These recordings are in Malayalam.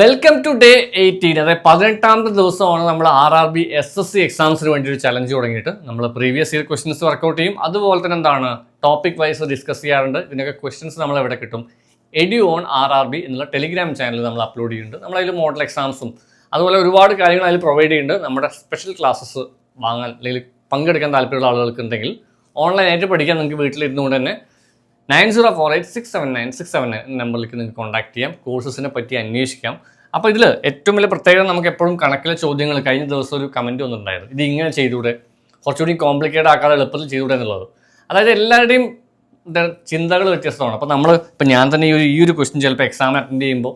വെൽക്കം ടു ഡേ എയ്റ്റീൻ അതായത് പതിനെട്ടാമത്തെ ദിവസമാണ് നമ്മൾ R R B S S C എക്സാംസിന് വേണ്ടി ഒരു ചലഞ്ച് തുടങ്ങിയിട്ട്. നമ്മൾ പ്രീവിയസ് ഇയർ ക്വസ്റ്റ്യൻസ് വർക്കൗട്ട് ചെയ്യും. അതുപോലെ തന്നെ എന്താണ് ടോപ്പിക് വൈസ് ഡിസ്കസ് ചെയ്യാറുണ്ട്. ഇതിനൊക്കെ ക്വസ്റ്റ്യൻസ് നമ്മൾ എവിടെ കിട്ടും. Edu on R R B എന്നുള്ള ടെലിഗ്രാം ചാനൽ നമ്മൾ അപ്ലോഡ് ചെയ്യുന്നുണ്ട്. നമ്മൾ അതിൽ മോഡൽ എക്സാംസും അതുപോലെ ഒരുപാട് കാര്യങ്ങൾ അതിൽ പ്രൊവൈഡ് ചെയ്യുന്നുണ്ട്. നമ്മുടെ സ്പെഷ്യൽ ക്ലാസ്സസ് വാങ്ങാൻ അല്ലെങ്കിൽ പങ്കെടുക്കാൻ താല്പര്യമുള്ള ആളുകൾക്ക് ഉണ്ടെങ്കിൽ ഓൺലൈനായിട്ട് പഠിക്കാൻ നിങ്ങൾക്ക് വീട്ടിലിരുന്നുകൊണ്ട് തന്നെ nine zero four eight six seven nine six seven nine നമ്പറിലേക്ക് നിങ്ങൾക്ക് കോൺടാക്ട് ചെയ്യാം. കോഴ്സസിനെ പറ്റി അന്വേഷിക്കാം. അപ്പോൾ ഇതിൽ ഏറ്റവും വലിയ പ്രത്യേകത നമുക്ക് എപ്പോഴും കണക്കിലെ ചോദ്യങ്ങൾ കഴിഞ്ഞ ദിവസം ഒരു കമന്റ് വന്നിട്ടുണ്ടായിരുന്നു. ഇത് ഇങ്ങനെ ചെയ്തൂടെ? കുറച്ചുകൂടി കോംപ്ലിക്കേറ്റ് ആക്കാതെ എളുപ്പത്തിൽ ചെയ്തൂടെ എന്നുള്ളത്. അതായത് എല്ലാവരുടെയും ചിന്തകൾ വ്യത്യസ്തമാണ്. അപ്പോൾ നമ്മൾ ഇപ്പോൾ ഞാൻ തന്നെ ഈ ഒരു ഈ ഒരു ക്വസ്റ്റ്യൻ ചിലപ്പോൾ എക്സാം അറ്റൻഡ് ചെയ്യുമ്പോൾ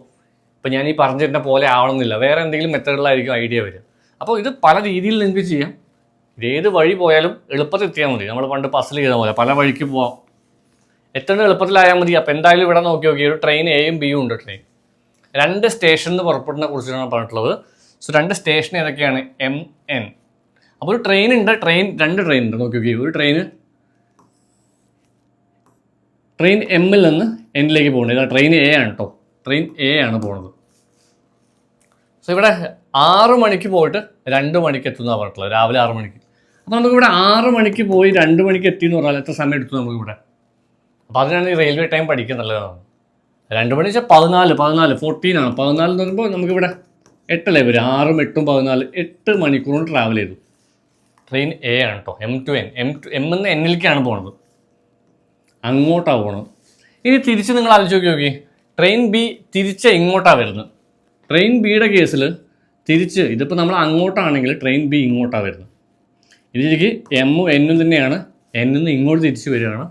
ഇപ്പോൾ ഞാൻ ഈ പറഞ്ഞിരുന്ന പോലെ ആവണമെന്നില്ല. വേറെ എന്തെങ്കിലും മെത്തേഡുകളായിരിക്കും ഐഡിയ വരിക. അപ്പോൾ ഇത് പല രീതിയിൽ നിങ്ങൾക്ക് ചെയ്യാം. ഏത് വഴി പോയാലും എളുപ്പത്തിൽ എത്തിയാൽ മതി. നമ്മൾ പണ്ട് പസിൽ ചെയ്ത പോലെ പല വഴിക്ക് പോവാം. എത്ര എളുപ്പത്തിലായാൽ മതി. അപ്പോൾ എന്തായാലും ഇവിടെ നോക്കി നോക്കി. ഒരു ട്രെയിൻ എയും ബിയും ഉണ്ട് ട്രെയിൻ രണ്ട് സ്റ്റേഷനിൽ നിന്ന് പുറപ്പെടുന്ന കുറിച്ചാണ് പറഞ്ഞിട്ടുള്ളത്. സോ രണ്ട് സ്റ്റേഷൻ ഏതൊക്കെയാണ്? എം എൻ അപ്പോൾ ഒരു ട്രെയിൻ ഉണ്ട്. ട്രെയിൻ രണ്ട് ട്രെയിൻ ഉണ്ട്. നോക്കി നോക്കി. ഒരു ട്രെയിൻ ട്രെയിൻ എമ്മിൽ നിന്ന് എന്നിലേക്ക് പോകുന്നത് ഇതാ ട്രെയിൻ എ ആണ് കേട്ടോ ട്രെയിൻ എ ആണ് പോകുന്നത് സോ ഇവിടെ ആറ് മണിക്ക് പോയിട്ട് രണ്ട് മണിക്ക് എത്തുന്നതാണ് പറഞ്ഞിട്ടുള്ളത്. രാവിലെ ആറ് മണിക്ക്. അപ്പോൾ നമുക്ക് ഇവിടെ ആറ് മണിക്ക് പോയി രണ്ട് മണിക്ക് എത്തി എന്ന് പറഞ്ഞാൽ എത്ര സമയം എടുത്തു നമുക്ക് ഇവിടെ? അപ്പോൾ അതിനാണ് ഈ റെയിൽവേ ടൈം പഠിക്കുന്നുള്ളതാണ്. രണ്ട് മണി വെച്ചാൽ പതിനാല് പതിനാല് ഫോർട്ടീൻ ആണ്. പതിനാല് എന്ന് പറയുമ്പോൾ നമുക്കിവിടെ എട്ടല്ലേ വരും ആറും എട്ടും പതിനാല് എട്ട് മണിക്കൂറും ട്രാവൽ ചെയ്തു. ട്രെയിൻ എ ആണ് കേട്ടോ M to N M to M എന്ന് എന്നിലേക്കാണ് പോകുന്നത് അങ്ങോട്ടാണ് പോകുന്നത് ഇനി തിരിച്ച് നിങ്ങൾ ആലോചിച്ച് നോക്കി. ട്രെയിൻ ബി തിരിച്ച് ഇങ്ങോട്ടാണ് വരുന്നത്? ട്രെയിൻ ബിയുടെ കേസിൽ തിരിച്ച് ഇതിപ്പോൾ നമ്മൾ അങ്ങോട്ടാണെങ്കിൽ ട്രെയിൻ ബി ഇങ്ങോട്ടാണ് വരുന്നത്. ഇതിലേക്ക് എമ്മും എന്നും തന്നെയാണ്. നിന്ന് ഇങ്ങോട്ട് തിരിച്ച് വരികയാണ്.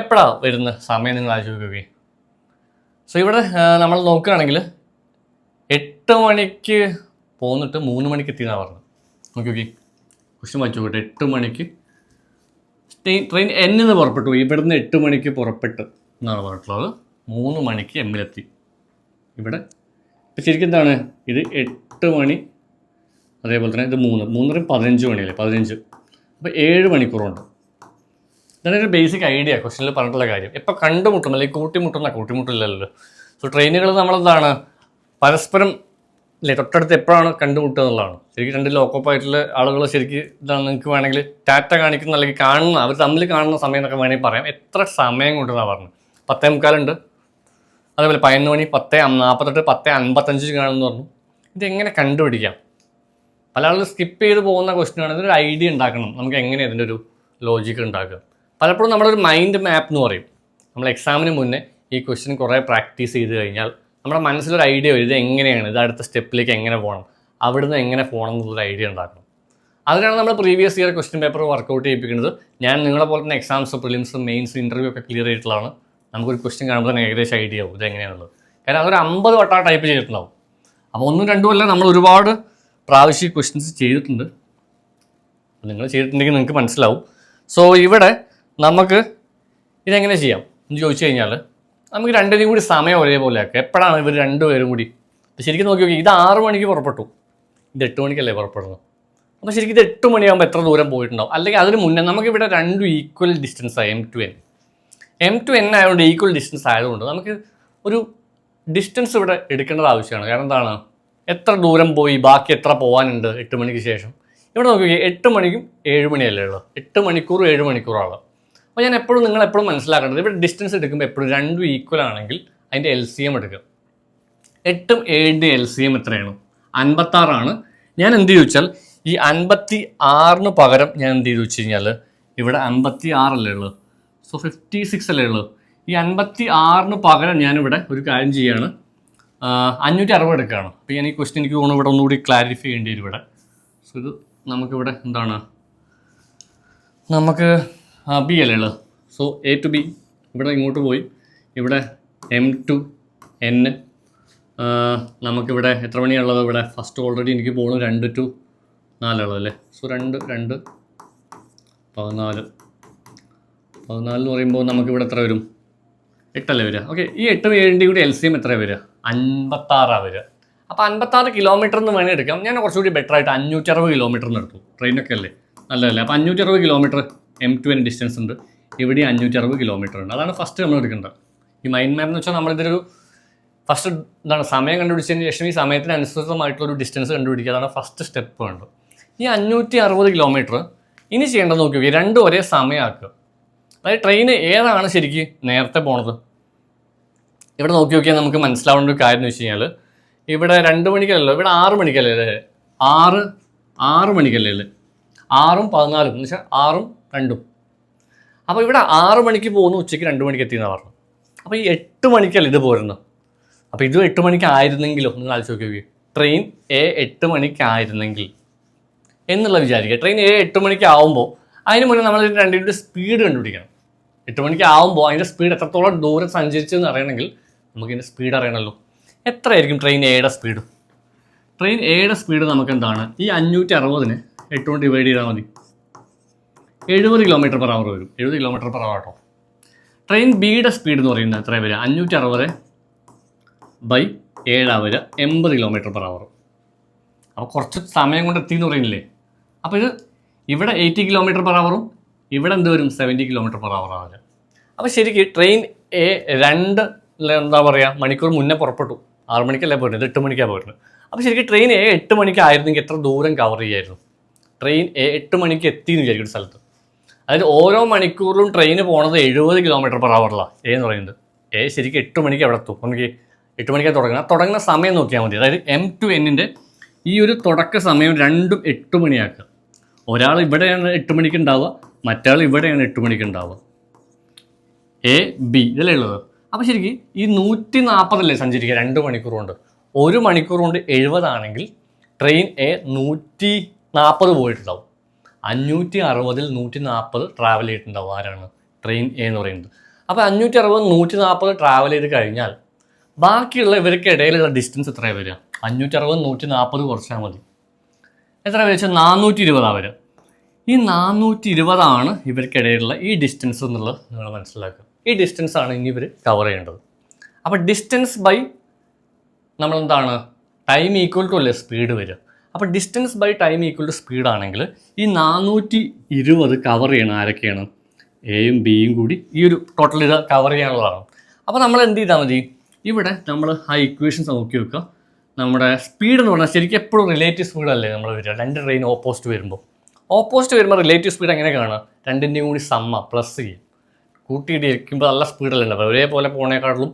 എപ്പോഴാണ് വരുന്ന സമയം നിങ്ങൾ ആലോചിച്ച് സോ ഇവിടെ നമ്മൾ നോക്കുകയാണെങ്കിൽ എട്ട് മണിക്ക് പോന്നിട്ട് മൂന്ന് മണിക്ക് എത്തിയെന്നാണ് പറഞ്ഞത്. ഓക്കെ ഓക്കെ ക്വസ്റ്റ്യൻ വായിച്ചു നോക്കട്ടെ എട്ട് മണിക്ക് ട്രെയിൻ ട്രെയിൻ എന്നിൽ നിന്ന് പുറപ്പെട്ടു. ഇവിടുന്ന് എട്ട് മണിക്ക് പുറപ്പെട്ടു എന്നാണ് പറഞ്ഞിട്ടുള്ളത്. മൂന്ന് മണിക്ക് എമ്മിലെത്തി ഇവിടെ. ഇപ്പം ശരിക്കും എന്താണ്? ഇത് എട്ട് മണി അതേപോലെ തന്നെ ഇത് മൂന്ന്. മൂന്നര പതിനഞ്ച് മണിയല്ലേ? പതിനഞ്ച്. അപ്പോൾ ഏഴ് മണിക്കൂറുണ്ട്. ഇതാണ് ബേസിക് ഐഡിയ ക്വസ്റ്റനിൽ പറഞ്ഞിട്ടുള്ള കാര്യം. എപ്പോൾ കണ്ടുമുട്ടും അല്ലെങ്കിൽ കൂട്ടിമുട്ടുന്ന കൂട്ടിമുട്ടില്ലല്ലോ. സോ ട്രെയിനുകൾ നമ്മളെന്താണ്? പരസ്പരം അല്ലേ തൊട്ടടുത്ത് എപ്പോഴാണ് കണ്ടുമുട്ടുക എന്നുള്ളതാണ്. ശരിക്കും രണ്ട് ലോക്കോപ്പായിട്ടുള്ള ആളുകൾ ശരിക്കും ഇതാണ് നിങ്ങൾക്ക് വേണമെങ്കിൽ ടാറ്റ കാണിക്കുന്ന അല്ലെങ്കിൽ കാണുന്ന അവർ തമ്മിൽ കാണുന്ന സമയം എന്നൊക്കെ വേണമെങ്കിൽ പറയാം. എത്ര സമയം കൊണ്ടെന്നാണ് പറഞ്ഞത്? പത്തേ മുക്കാലുണ്ട്. അതേപോലെ പതിനൊന്ന് മണി പത്ത് നാൽപ്പത്തെട്ട് പത്ത് അൻപത്തഞ്ച് കാണുമെന്ന് പറഞ്ഞു. ഇതെങ്ങനെ കണ്ടുപിടിക്കാം? പല ആളുകൾ സ്കിപ്പ് ചെയ്ത് പോകുന്ന ക്വസ്റ്റിനാണ് ഇതൊരു ഐഡിയ ഉണ്ടാക്കണം. നമുക്ക് എങ്ങനെ ഇതിന്റെ ഒരു ലോജിക്ക് ഉണ്ടാക്കുക? പലപ്പോഴും നമ്മളൊരു മൈൻഡ് മാപ്പ് എന്ന് പറയും. നമ്മൾ എക്സാമിന് മുന്നേ ഈ ക്വസ്റ്റ്യൻ കുറേ പ്രാക്ടീസ് ചെയ്ത് കഴിഞ്ഞാൽ നമ്മുടെ മനസ്സിലൊരു ഐഡിയ വരും. ഇത് എങ്ങനെയാണ്? ഇത് അടുത്ത സ്റ്റെപ്പിലേക്ക് എങ്ങനെ പോകണം? അവിടുന്ന് എങ്ങനെ പോകണം എന്നുള്ളൊരു ഐഡിയ ഉണ്ടാക്കണം. അതിനാണ് നമ്മൾ previous year question paper workout ചെയ്യിപ്പിക്കുന്നത്. ഞാൻ നിങ്ങളെ പോലെ തന്നെ എക്സാംസ് പ്രിലിംസ് മെയിൻസ് ഇന്റർവ്യൂ ഒക്കെ ക്ലിയർ ചെയ്തിട്ടുള്ളതാണ്. നമുക്കൊരു ക്വസ്റ്റ്യൻ കാണുമ്പോൾ തന്നെ ഏകദേശം ഐഡിയ ആവും. ഇത് എങ്ങനെയാണുള്ളത് കാരണം അതൊരു അമ്പത് വട്ടാ ടൈപ്പ് ചെയ്തിട്ടുണ്ടാവും. അപ്പോൾ ഒന്നും രണ്ടും അല്ല നമ്മൾ ഒരുപാട് പ്രാവശ്യം ക്വസ്റ്റ്യൻസ് ചെയ്തിട്ടുണ്ട്. നിങ്ങൾ ചെയ്തിട്ടുണ്ടെങ്കിൽ നിങ്ങൾക്ക് മനസ്സിലാവും. സോ ഇവിടെ നമുക്ക് ഇതെങ്ങനെ ചെയ്യാം എന്ന് ചോദിച്ചു കഴിഞ്ഞാൽ നമുക്ക് രണ്ടിനും കൂടി സമയം ഒരേപോലെ ആക്കുക എപ്പോഴാണ് ഇവർ രണ്ടുപേരും കൂടി? അപ്പോൾ ശരിക്കും നോക്കി നോക്കി ഇത് ആറ് മണിക്ക് പുറപ്പെട്ടു. ഇത് എട്ട് മണിക്കല്ലേ പുറപ്പെടുന്നത്? അപ്പോൾ ശരിക്കും ഇത് എട്ട് മണിയാകുമ്പോൾ എത്ര ദൂരം പോയിട്ടുണ്ടാവും? അല്ലെങ്കിൽ അതിന് മുന്നേ നമുക്കിവിടെ രണ്ടും ഈക്വൽ ഡിസ്റ്റൻസ് ആയി M to N M to N ആയതുകൊണ്ട് ഈക്വൽ ഡിസ്റ്റൻസ് ആയതുകൊണ്ട് നമുക്ക് ഒരു ഡിസ്റ്റൻസ് ഇവിടെ എടുക്കേണ്ടത് ആവശ്യമാണ്. കാരണം എന്താണ്? എത്ര ദൂരം പോയി ബാക്കി എത്ര പോകാനുണ്ട് എട്ട് മണിക്ക് ശേഷം? ഇവിടെ നോക്കി എട്ട് മണിക്കും ഏഴ് മണിയല്ലേ ഉള്ളത് എട്ട് മണിക്കൂറും ഏഴ് മണിക്കൂറാണ് അപ്പോൾ ഞാൻ എപ്പോഴും നിങ്ങൾ എപ്പോഴും മനസ്സിലാക്കേണ്ടത് ഇവിടെ ഡിസ്റ്റൻസ് എടുക്കുമ്പോൾ എപ്പോഴും രണ്ടും ഈക്വൽ ആണെങ്കിൽ അതിന്റെ എൽ സി എം എടുക്കുക. എട്ടും ഏഴിന്റെ എൽ സി എം എത്രയാണ്? അൻപത്താറാണ്. ഞാൻ എന്ത് ചോദിച്ചാൽ ഈ അൻപത്തി ആറിന് പകരം ഞാൻ എന്ത് ചെയ്തു വെച്ച് കഴിഞ്ഞാൽ ഇവിടെ അൻപത്തി ആറല്ലേ ഉള്ളത് സോ ഫിഫ്റ്റി സിക്സ് അല്ലേ ഉള്ളത് ഈ അൻപത്തി ആറിന് പകരം ഞാനിവിടെ ഒരു കാര്യം ചെയ്യുകയാണ് അഞ്ഞൂറ്റി അറുപത് എടുക്കുകയാണ്. അപ്പോൾ ഞാൻ ഈ ക്വസ്റ്റ്യൻ എനിക്ക് തോന്നുന്നു ഇവിടെ ഒന്നുകൂടി ക്ലാരിഫൈ ചെയ്യേണ്ടി വരും ഇവിടെ. സോ ഇത് നമുക്കിവിടെ എന്താണ്? നമുക്ക് ബി അല്ലേ ഉള്ളത്? സോ എ ടു ബി ഇവിടെ ഇങ്ങോട്ട് പോയി. ഇവിടെ എം ടു എൻ നമുക്കിവിടെ എത്ര മണിയുള്ളത് ഇവിടെ ഫസ്റ്റ് ഓൾറെഡി എനിക്ക് പോകുന്നു രണ്ട് ടു നാലുള്ളത് അല്ലേ? സോ രണ്ട് രണ്ട് പതിനാല്. പതിനാല് എന്ന് പറയുമ്പോൾ നമുക്കിവിടെ എത്ര വരും? എട്ടല്ലേ വരിക? ഓക്കെ ഈ എട്ട് ഏഴിന്റെ കൂടി എൽ സി എം എത്ര വരിക? അൻപത്താറാണ് വരിക. അപ്പോൾ അൻപത്താറ് കിലോമീറ്റർ എന്ന് വേണേൽ എടുക്കാം. ഞാൻ കുറച്ചുകൂടി ബെറ്റർ ആയിട്ട് അഞ്ഞൂറ്ററുപത് കിലോമീറ്റർ എന്ന് എടുത്തു ട്രെയിനൊക്കെ അല്ലേ? നല്ലതല്ലേ? അപ്പോൾ അഞ്ഞൂറ്ററുപത് kilometre M to N distance ഉണ്ട്. ഇവിടെ അഞ്ഞൂറ്റി അറുപത് കിലോമീറ്റർ ഉണ്ട്. അതാണ് ഫസ്റ്റ് നമ്മൾ എടുക്കേണ്ടത്. ഈ മൈൻഡ് മാപ്പ് എന്ന് വെച്ചാൽ നമ്മളിതൊരു ഫസ്റ്റ് എന്താണ് സമയം കണ്ടുപിടിച്ചതിന് ശേഷം ഈ സമയത്തിന് അനുസൃതമായിട്ടുള്ള ഒരു ഡിസ്റ്റൻസ് കണ്ടുപിടിക്കുക. അതാണ് ഫസ്റ്റ് സ്റ്റെപ്പ് വേണ്ടത്. ഈ അഞ്ഞൂറ്റി അറുപത് കിലോമീറ്റർ ഇനി ചെയ്യേണ്ടത് നോക്കി രണ്ടും ഒരേ സമയമാക്കുക. അതായത് ട്രെയിൻ ഏതാണ് ശരിക്ക് നേരത്തെ പോണത്? ഇവിടെ നോക്കി നോക്കിയാൽ നമുക്ക് മനസ്സിലാവേണ്ട ഒരു കാര്യം എന്ന് വെച്ച് കഴിഞ്ഞാൽ ഇവിടെ രണ്ട് മണിക്കല്ലല്ലോ ഇവിടെ ആറ് മണിക്കല്ലേ? ആറ് ആറ് മണിക്കല്ലേ ആറും പതിനാലും. എന്ന് വെച്ചാൽ ആറും രണ്ടും അപ്പോൾ ഇവിടെ ആറ് മണിക്ക് പോകുന്നു ഉച്ചയ്ക്ക് രണ്ട് മണിക്ക് എത്തിയെന്നാണ് പറഞ്ഞു. അപ്പോൾ ഈ എട്ട് മണിക്കല്ല ഇത് പോരുന്നത്? അപ്പോൾ ഇത് എട്ട് മണിക്കായിരുന്നെങ്കിലോ നിങ്ങൾ ആലോചിച്ച് നോക്കി നോക്കി ട്രെയിൻ എ എട്ട് മണിക്കായിരുന്നെങ്കിൽ എന്നുള്ള വിചാരിക്കുക. ട്രെയിൻ എ എട്ട് മണിക്കാവുമ്പോൾ അതിന് മുന്നേ നമ്മൾ രണ്ടിന്റെ സ്പീഡ് കണ്ടുപിടിക്കണം. എട്ട് മണിക്കാവുമ്പോൾ അതിന്റെ സ്പീഡ് എത്രത്തോളം ദൂരം സഞ്ചരിച്ചു എന്ന് അറിയണമെങ്കിൽ നമുക്കിതിന്റെ സ്പീഡ് അറിയണമല്ലോ. എത്രയായിരിക്കും ട്രെയിൻ എയുടെ സ്പീഡ് ട്രെയിൻ എയുടെ സ്പീഡ് നമുക്ക് എന്താണ്? ഈ അഞ്ഞൂറ്റി അറുപതിന് എട്ട് കൊണ്ട് ഡിവൈഡ് ചെയ്താൽ മതി. എഴുപത് കിലോമീറ്റർ പെർ അവർ വരും. എഴുപത് കിലോമീറ്റർ പെർ അവർ കേട്ടോ ട്രെയിൻ ബിയുടെ സ്പീഡ് എന്ന് പറയുന്നത് എത്ര വരിക? അഞ്ഞൂറ്റി അറുപത് ബൈ ഏഴാ വരിക. എൺപത് കിലോമീറ്റർ പെർ അവർ അപ്പോൾ കുറച്ച് സമയം കൊണ്ട് എത്തി എന്ന് പറയുന്നില്ലേ? അപ്പോൾ ഇത് ഇവിടെ എയ്റ്റി കിലോമീറ്റർ പെർ അവറും ഇവിടെ എന്ത് വരും? സെവന്റി കിലോമീറ്റർ പെർ അവർ ആവുക അപ്പോൾ ശരിക്കും ട്രെയിൻ എ രണ്ട് എന്താ പറയുക മണിക്കൂർ മുന്നേ പുറപ്പെട്ടു. ആറ് മണിക്കല്ലേ പോയിരുന്നത്? എട്ട് മണിക്കാണ് പോയിരുന്നത്. അപ്പോൾ ശരിക്കും ട്രെയിൻ എ എട്ട് മണിക്കായിരുന്നെങ്കിൽ എത്ര ദൂരം കവർ ചെയ്യായിരുന്നു? ട്രെയിൻ എ എട്ട് മണിക്ക് എത്തി എന്ന് വിചാരിക്കും ഒരു സ്ഥലത്ത്. അതായത് ഓരോ മണിക്കൂറിലും ട്രെയിന് പോണത് എഴുപത് കിലോമീറ്റർ പെർ അവറിലാണ് എ എന്ന് പറയുന്നത്. എ ശരിക്കും എട്ട് മണിക്ക് അവിടെ എത്തും. നമുക്ക് എട്ട് മണിക്കാണ് തുടങ്ങുന്നത് തുടങ്ങുന്ന സമയം നോക്കിയാൽ മതി. അതായത് എം ടു എന്നിന്റെ ഈ ഒരു തുടക്ക സമയം രണ്ടും എട്ട് മണിയാക്കുക. ഒരാൾ ഇവിടെയാണ് എട്ട് മണിക്ക് ഉണ്ടാവുക. മറ്റാൾ ഇവിടെയാണ് എട്ട് മണിക്ക് ഉണ്ടാവുക. എ ബി ഇതല്ലേ ഉള്ളത്? അപ്പോൾ ശരിക്കും ഈ നൂറ്റി നാൽപ്പതല്ലേ സഞ്ചരിക്കുക രണ്ട് മണിക്കൂർ കൊണ്ട്? ഒരു മണിക്കൂർ കൊണ്ട് എഴുപതാണെങ്കിൽ ട്രെയിൻ എ നൂറ്റി നാൽപ്പത് പോയിട്ടുണ്ടാവും. അഞ്ഞൂറ്റി അറുപതിൽ നൂറ്റി നാൽപ്പത് ട്രാവൽ ചെയ്തിട്ടുണ്ടാവും ആരാണ് ട്രെയിൻ എ എന്ന് പറയുന്നത്. അപ്പോൾ അഞ്ഞൂറ്റി അറുപത് നൂറ്റി നാൽപ്പത് ട്രാവൽ ചെയ്ത് കഴിഞ്ഞാൽ ബാക്കിയുള്ള ഇവർക്ക് ഇടയിലുള്ള ഡിസ്റ്റൻസ് എത്രയാണ് വരിക? അഞ്ഞൂറ്റി അറുപത് നൂറ്റി നാൽപ്പത് കുറച്ചാൽ മതി. എത്ര വെച്ചാൽ നാനൂറ്റി ഇരുപതാണ് വരിക. ഈ നാനൂറ്റി ഇരുപതാണ് ഇവർക്കിടയിലുള്ള ഈ ഡിസ്റ്റൻസ് എന്നുള്ളത് നിങ്ങൾ മനസ്സിലാക്കുക. ഈ ഡിസ്റ്റൻസ് ആണ് ഇനി ഇവർ കവർ ചെയ്യേണ്ടത്. അപ്പോൾ ഡിസ്റ്റൻസ് ബൈ നമ്മളെന്താണ്? ടൈം ഈക്വൽ ടു അല്ലേ? സ്പീഡ് വരിക. അപ്പോൾ distance by time equal to speed ആണെങ്കിൽ ഈ നാനൂറ്റി ഇരുപത് കവർ ചെയ്യണം ആരൊക്കെയാണ്? എയും ബിയും കൂടി ഈ ഒരു ടോട്ടൽ ഇത് കവർ ചെയ്യാനുള്ളതാണ്. അപ്പോൾ നമ്മൾ എന്ത് ചെയ്താൽ മതി? ഇവിടെ നമ്മൾ ആ ഇക്വേഷൻസ് നോക്കി വെക്കുക. നമ്മുടെ സ്പീഡ് എന്ന് പറഞ്ഞാൽ ശരിക്കും എപ്പോഴും റിലേറ്റീവ് സ്പീഡല്ലേ നമ്മൾ വരിക. രണ്ട് ട്രെയിൻ ഓപ്പോസിറ്റ് വരുമ്പോൾ. ഓപ്പോസിറ്റ് വരുമ്പോൾ റിലേറ്റീവ് സ്പീഡ് എങ്ങനെ കാണുക? രണ്ടിന്റെയും കൂടി സമ്മ പ്ലസ് ചെയ്യും കൂട്ടിയിടിക്കുമ്പോൾ നല്ല സ്പീഡല്ലേ ഉണ്ടാവും ഒരേപോലെ പോണേക്കാളും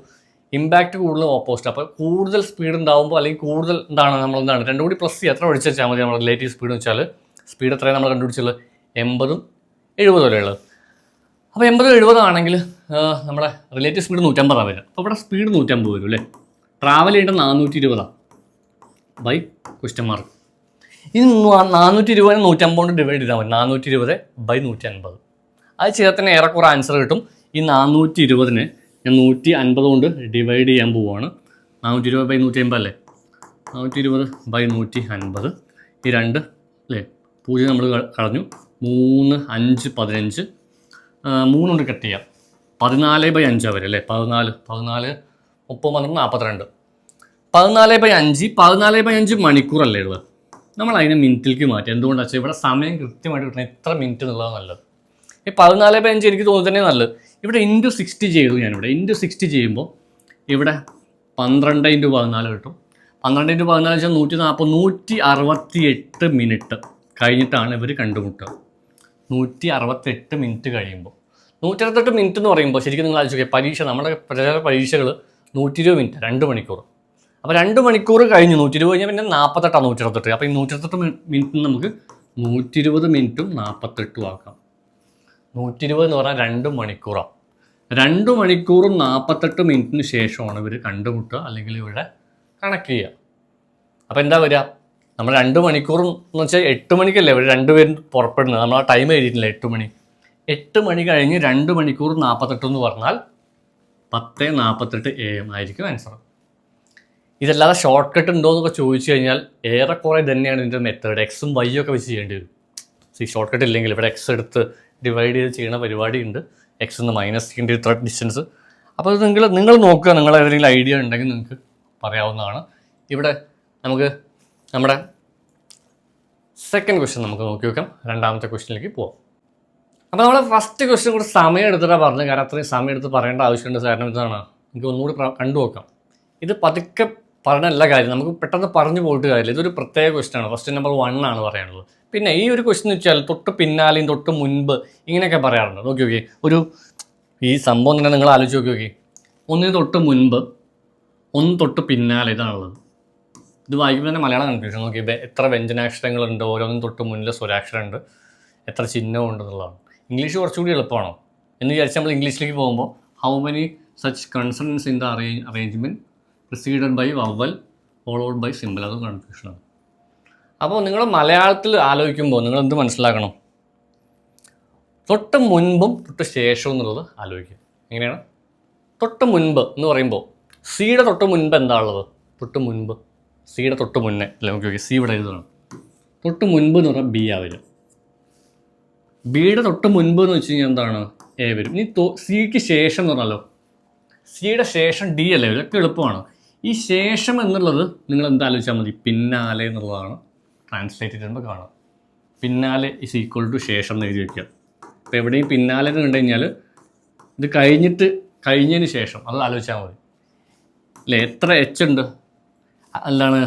ഇമ്പാക്റ്റ് കൂടുതൽ ഓപ്പോസിറ്റ് അപ്പോൾ കൂടുതൽ സ്പീഡ് ഉണ്ടാകുമ്പോൾ അല്ലെങ്കിൽ കൂടുതൽ എന്താണ് നമ്മൾ എന്താണ് രണ്ടും കൂടി പ്ലസ് എത്ര ഒഴിച്ച് വെച്ചാൽ മതി നമ്മുടെ റിലേറ്റീവ് സ്പീഡ് എന്ന് വെച്ചാൽ സ്പീഡ് എത്രയാണ് നമ്മൾ കണ്ടുപിടിച്ചുള്ളത് എൺപതും എഴുപതും വരെയുള്ളത് അപ്പോൾ എൺപതും എഴുപതാണെങ്കിൽ നമ്മുടെ റിലേറ്റീവ് സ്പീഡ് നൂറ്റമ്പതാണ് വരിക. അപ്പോൾ ഇവിടെ സ്പീഡ് നൂറ്റമ്പത് വരും അല്ലേ? ട്രാവൽ ചെയ്യേണ്ട നാനൂറ്റി ഇരുപതാണ് ബൈ ക്വസ്റ്റ്യൻ മാർക്ക് ഇനി നാനൂറ്റി ഇരുപത് നൂറ്റമ്പത് കൊണ്ട് ഡിവൈഡ് ചെയ്താൽ മതി. നാനൂറ്റി ഇരുപത് ബൈ നൂറ്റി അൻപത് അത് ചേർത്തിന് ഏറെക്കുറെ ആൻസർ കിട്ടും. ഈ നാനൂറ്റി ഇരുപതിന് ഞാൻ നൂറ്റി അൻപത് കൊണ്ട് ഡിവൈഡ് ചെയ്യാൻ പോവുകയാണ് നാനൂറ്റി ഇരുപത് ബൈ നൂറ്റി അൻപത് അല്ലേ? നാനൂറ്റി ഇരുപത് ബൈ നൂറ്റി അൻപത് ഈ രണ്ട് അല്ലേ? പൂജ നമ്മൾ കളഞ്ഞു. മൂന്ന് അഞ്ച് പതിനഞ്ച്. മൂന്ന് കൊണ്ട് കട്ട് ചെയ്യാം. പതിനാല് ബൈ അഞ്ചാണ് അവർ അല്ലേ? പതിനാല് പതിനാല് മുപ്പത് പന്ത്രണ്ട് നാൽപ്പത്തിരണ്ട് പതിനാല് ബൈ അഞ്ച് പതിനാല് ബൈ അഞ്ച് മണിക്കൂറല്ലേ ഉള്ളത്? നമ്മൾ അതിനെ മിനിറ്റിലേക്ക് മാറ്റി. എന്തുകൊണ്ടാണ് വെച്ചാൽ ഇവിടെ സമയം കൃത്യമായിട്ട് കിട്ടണം എത്ര മിനിറ്റ് എന്നുള്ളതാണ് നല്ലത്. ഈ പതിനാല് ബൈ അഞ്ച് എനിക്ക് തോന്നുന്നത് തന്നെ നല്ലത്. ഇവിടെ ഇന്റു സിക്സ്റ്റി ചെയ്തു ഞാനിവിടെ. ഇന്റു സിക്സ്റ്റി ചെയ്യുമ്പോൾ ഇവിടെ പന്ത്രണ്ട് ഇന്റു പതിനാല് കിട്ടും. പന്ത്രണ്ട് ഇന്റു പതിനാല് വെച്ചാൽ നൂറ്റി നാൽപ്പത് നൂറ്റി അറുപത്തി എട്ട് മിനിറ്റ് കഴിഞ്ഞിട്ടാണ് ഇവർ കണ്ടുമുട്ടുക. നൂറ്റി അറുപത്തെട്ട് മിനിറ്റ് കഴിയുമ്പോൾ നൂറ്റി അറുപത്തെട്ട് മിനിറ്റ് എന്ന് പറയുമ്പോൾ ശരിക്കും നിങ്ങൾ ആലോചിക്കുക പരീക്ഷ നമ്മുടെ പ്രചാര പരീക്ഷകൾ നൂറ്റി ഇരുപത് മിനിറ്റ് രണ്ട് മണിക്കൂർ അപ്പോൾ രണ്ട് മണിക്കൂർ കഴിഞ്ഞു നൂറ്റി ഇരുപത് കഴിഞ്ഞാൽ പിന്നെ നാൽപ്പത്തെട്ടാണ് നൂറ്റി അറുപത്തെട്ട് അപ്പോൾ ഈ നൂറ്റി അറുപത്തെട്ട് മിനിറ്റ് നമുക്ക് നൂറ്റി ഇരുപത് മിനിറ്റും നാൽപ്പത്തെട്ടും ആക്കാം. നൂറ്റി ഇരുപത് എന്ന് പറഞ്ഞാൽ രണ്ട് മണിക്കൂറാണ് രണ്ട് മണിക്കൂറും നാൽപ്പത്തെട്ട് മിനിറ്റിന് ശേഷമാണ് ഇവർ കണ്ടുമുട്ടുക അല്ലെങ്കിൽ ഇവിടെ കണക്ട് ചെയ്യുക. അപ്പോൾ എന്താ വരിക? നമ്മൾ രണ്ട് മണിക്കൂറും എന്ന് വെച്ചാൽ എട്ട് മണിക്കല്ലേ ഇവർ രണ്ടുപേരും പുറപ്പെടുന്നത്? നമ്മൾ ആ ടൈം എഴുതിയിട്ടില്ല എട്ട് മണി? എട്ട് മണി കഴിഞ്ഞ് രണ്ട് മണിക്കൂർ നാൽപ്പത്തെട്ട് എന്ന് പറഞ്ഞാൽ പത്ത് നാൽപ്പത്തെട്ട് എ എം ആയിരിക്കും ആൻസർ ഇതല്ലാതെ ഷോർട്ട് കട്ട് ഉണ്ടോ എന്നൊക്കെ ചോദിച്ചു കഴിഞ്ഞാൽ ഏറെക്കുറെ തന്നെയാണ് ഇതിന്റെ മെത്തേഡ് എക്സും വൈ ഒക്കെ വെച്ച് ചെയ്യേണ്ടി വരും. ഈ ഷോർട്ട് കട്ട് ഇല്ലെങ്കിൽ ഇവിടെ എക്സ് എടുത്ത് ഡിവൈഡ് ചെയ്ത് ചെയ്യുന്ന പരിപാടിയുണ്ട്. എക്സ് നിന്ന് മൈനസ് ചെയ്യേണ്ട ഇത്ര ഡിസ്റ്റൻസ് അപ്പോൾ അത് നിങ്ങൾ നിങ്ങൾ നോക്കുക നിങ്ങൾ ഏതെങ്കിലും ഐഡിയ ഉണ്ടെങ്കിൽ നിങ്ങൾക്ക് പറയാവുന്നതാണ്. ഇവിടെ നമുക്ക് നമ്മുടെ സെക്കൻഡ് ക്വസ്റ്റ്യൻ നമുക്ക് നോക്കി വെക്കാം. രണ്ടാമത്തെ ക്വസ്റ്റ്യനിലേക്ക് പോവാം. അപ്പോൾ നമ്മൾ ഫസ്റ്റ് ക്വസ്റ്റ്യൻ കൂടെ സമയം എടുത്തിട്ടാണ് പറഞ്ഞത്. കാരണം അത്രയും സമയം എടുത്ത് പറയേണ്ട ആവശ്യമുണ്ട്. കാരണം ഇതാണ്. എനിക്ക് ഒന്നുകൂടി കണ്ടു നോക്കാം ഇത് പതുക്കെ പറഞ്ഞല്ല കാര്യം. നമുക്ക് പെട്ടെന്ന് പറഞ്ഞു പോയിട്ട് കാര്യമില്ല. ഇതൊരു പ്രത്യേക ക്വസ്റ്റാണ് ക്വസ്റ്റ്യൻ നമ്പർ വൺ ആണ് പറയാനുള്ളത്. പിന്നെ ഈ ഒരു ക്വസ്റ്റ്യൻ വെച്ചാൽ തൊട്ട് പിന്നാലെയും തൊട്ട് മുൻപ് ഇങ്ങനെയൊക്കെ പറയാറുണ്ട്. നോക്കി നോക്കി. ഒരു ഈ സംഭവം തന്നെ നിങ്ങൾ ആലോചിച്ച് നോക്കി നോക്കി. ഒന്നിന് തൊട്ട് മുൻപ് ഒന്ന് തൊട്ട് പിന്നാലെ ഇതാണുള്ളത്. ഇത് വായിക്കുമ്പോൾ തന്നെ മലയാളം കൺഫ്യൂഷൻ നോക്കി എത്ര വ്യഞ്ജനാക്ഷരങ്ങളുണ്ട് ഓരോന്നും തൊട്ട് മുന്നിൽ സ്വരാക്ഷരമുണ്ട് എത്ര ചിഹ്നമുണ്ട് എന്നുള്ളതാണ്. ഇംഗ്ലീഷ് കുറച്ചുകൂടി എളുപ്പമാണോ? എന്ന് വിചാരിച്ച് നമ്മൾ ഇംഗ്ലീഷിലേക്ക് പോകുമ്പോൾ how many such consonants in the arrange arrangement preceded by vowel followed by simple അത് കൺഫ്യൂഷനാണ് അപ്പോൾ നിങ്ങൾ മലയാളത്തിൽ ആലോചിക്കുമ്പോൾ നിങ്ങൾ എന്ത് മനസ്സിലാക്കണം? തൊട്ട് മുൻപും തൊട്ട് ശേഷവും എന്നുള്ളത് ആലോചിക്കുക. എങ്ങനെയാണ്? തൊട്ട് മുൻപ് എന്ന് പറയുമ്പോൾ സിയുടെ തൊട്ട് മുൻപ് എന്താ ഉള്ളത് തൊട്ട് മുൻപ്. സിയുടെ തൊട്ട് മുന്നേ. അല്ലെ ഓക്കെ ഓക്കെ സി ഇവിടെ എഴുതണം. തൊട്ട് മുൻപ് എന്ന് പറഞ്ഞാൽ ബി ആ വരും ബിയുടെ തൊട്ട് മുൻപ് എന്ന് വെച്ച് കഴിഞ്ഞാൽ എന്താണ്? എ വരും. ഇനി സിക്ക് ശേഷം എന്ന് പറഞ്ഞാലോ? സിയുടെ ശേഷം ഡി അല്ലേ ഇതൊക്കെ എളുപ്പമാണ്. ഈ ശേഷം എന്നുള്ളത് നിങ്ങൾ എന്താ ആലോചിച്ചാൽ മതി. പിന്നാലെ എന്നുള്ളതാണ്. ട്രാൻസ്ലേറ്റ് ചെയ്യുമ്പോൾ കാണാം. പിന്നാലെ ഇസ് ഈക്വൽ ടു ശേഷം എന്ന് എഴുതി വയ്ക്കുക അപ്പോൾ എവിടെയും പിന്നാലെ എന്ന് കണ്ടു കഴിഞ്ഞാൽ ഇത് കഴിഞ്ഞിട്ട് കഴിഞ്ഞതിന് ശേഷം അത് ആലോചിച്ചാൽ മതി. അല്ലേ എത്ര എച്ച് ഉണ്ട്? അല്ലാണ്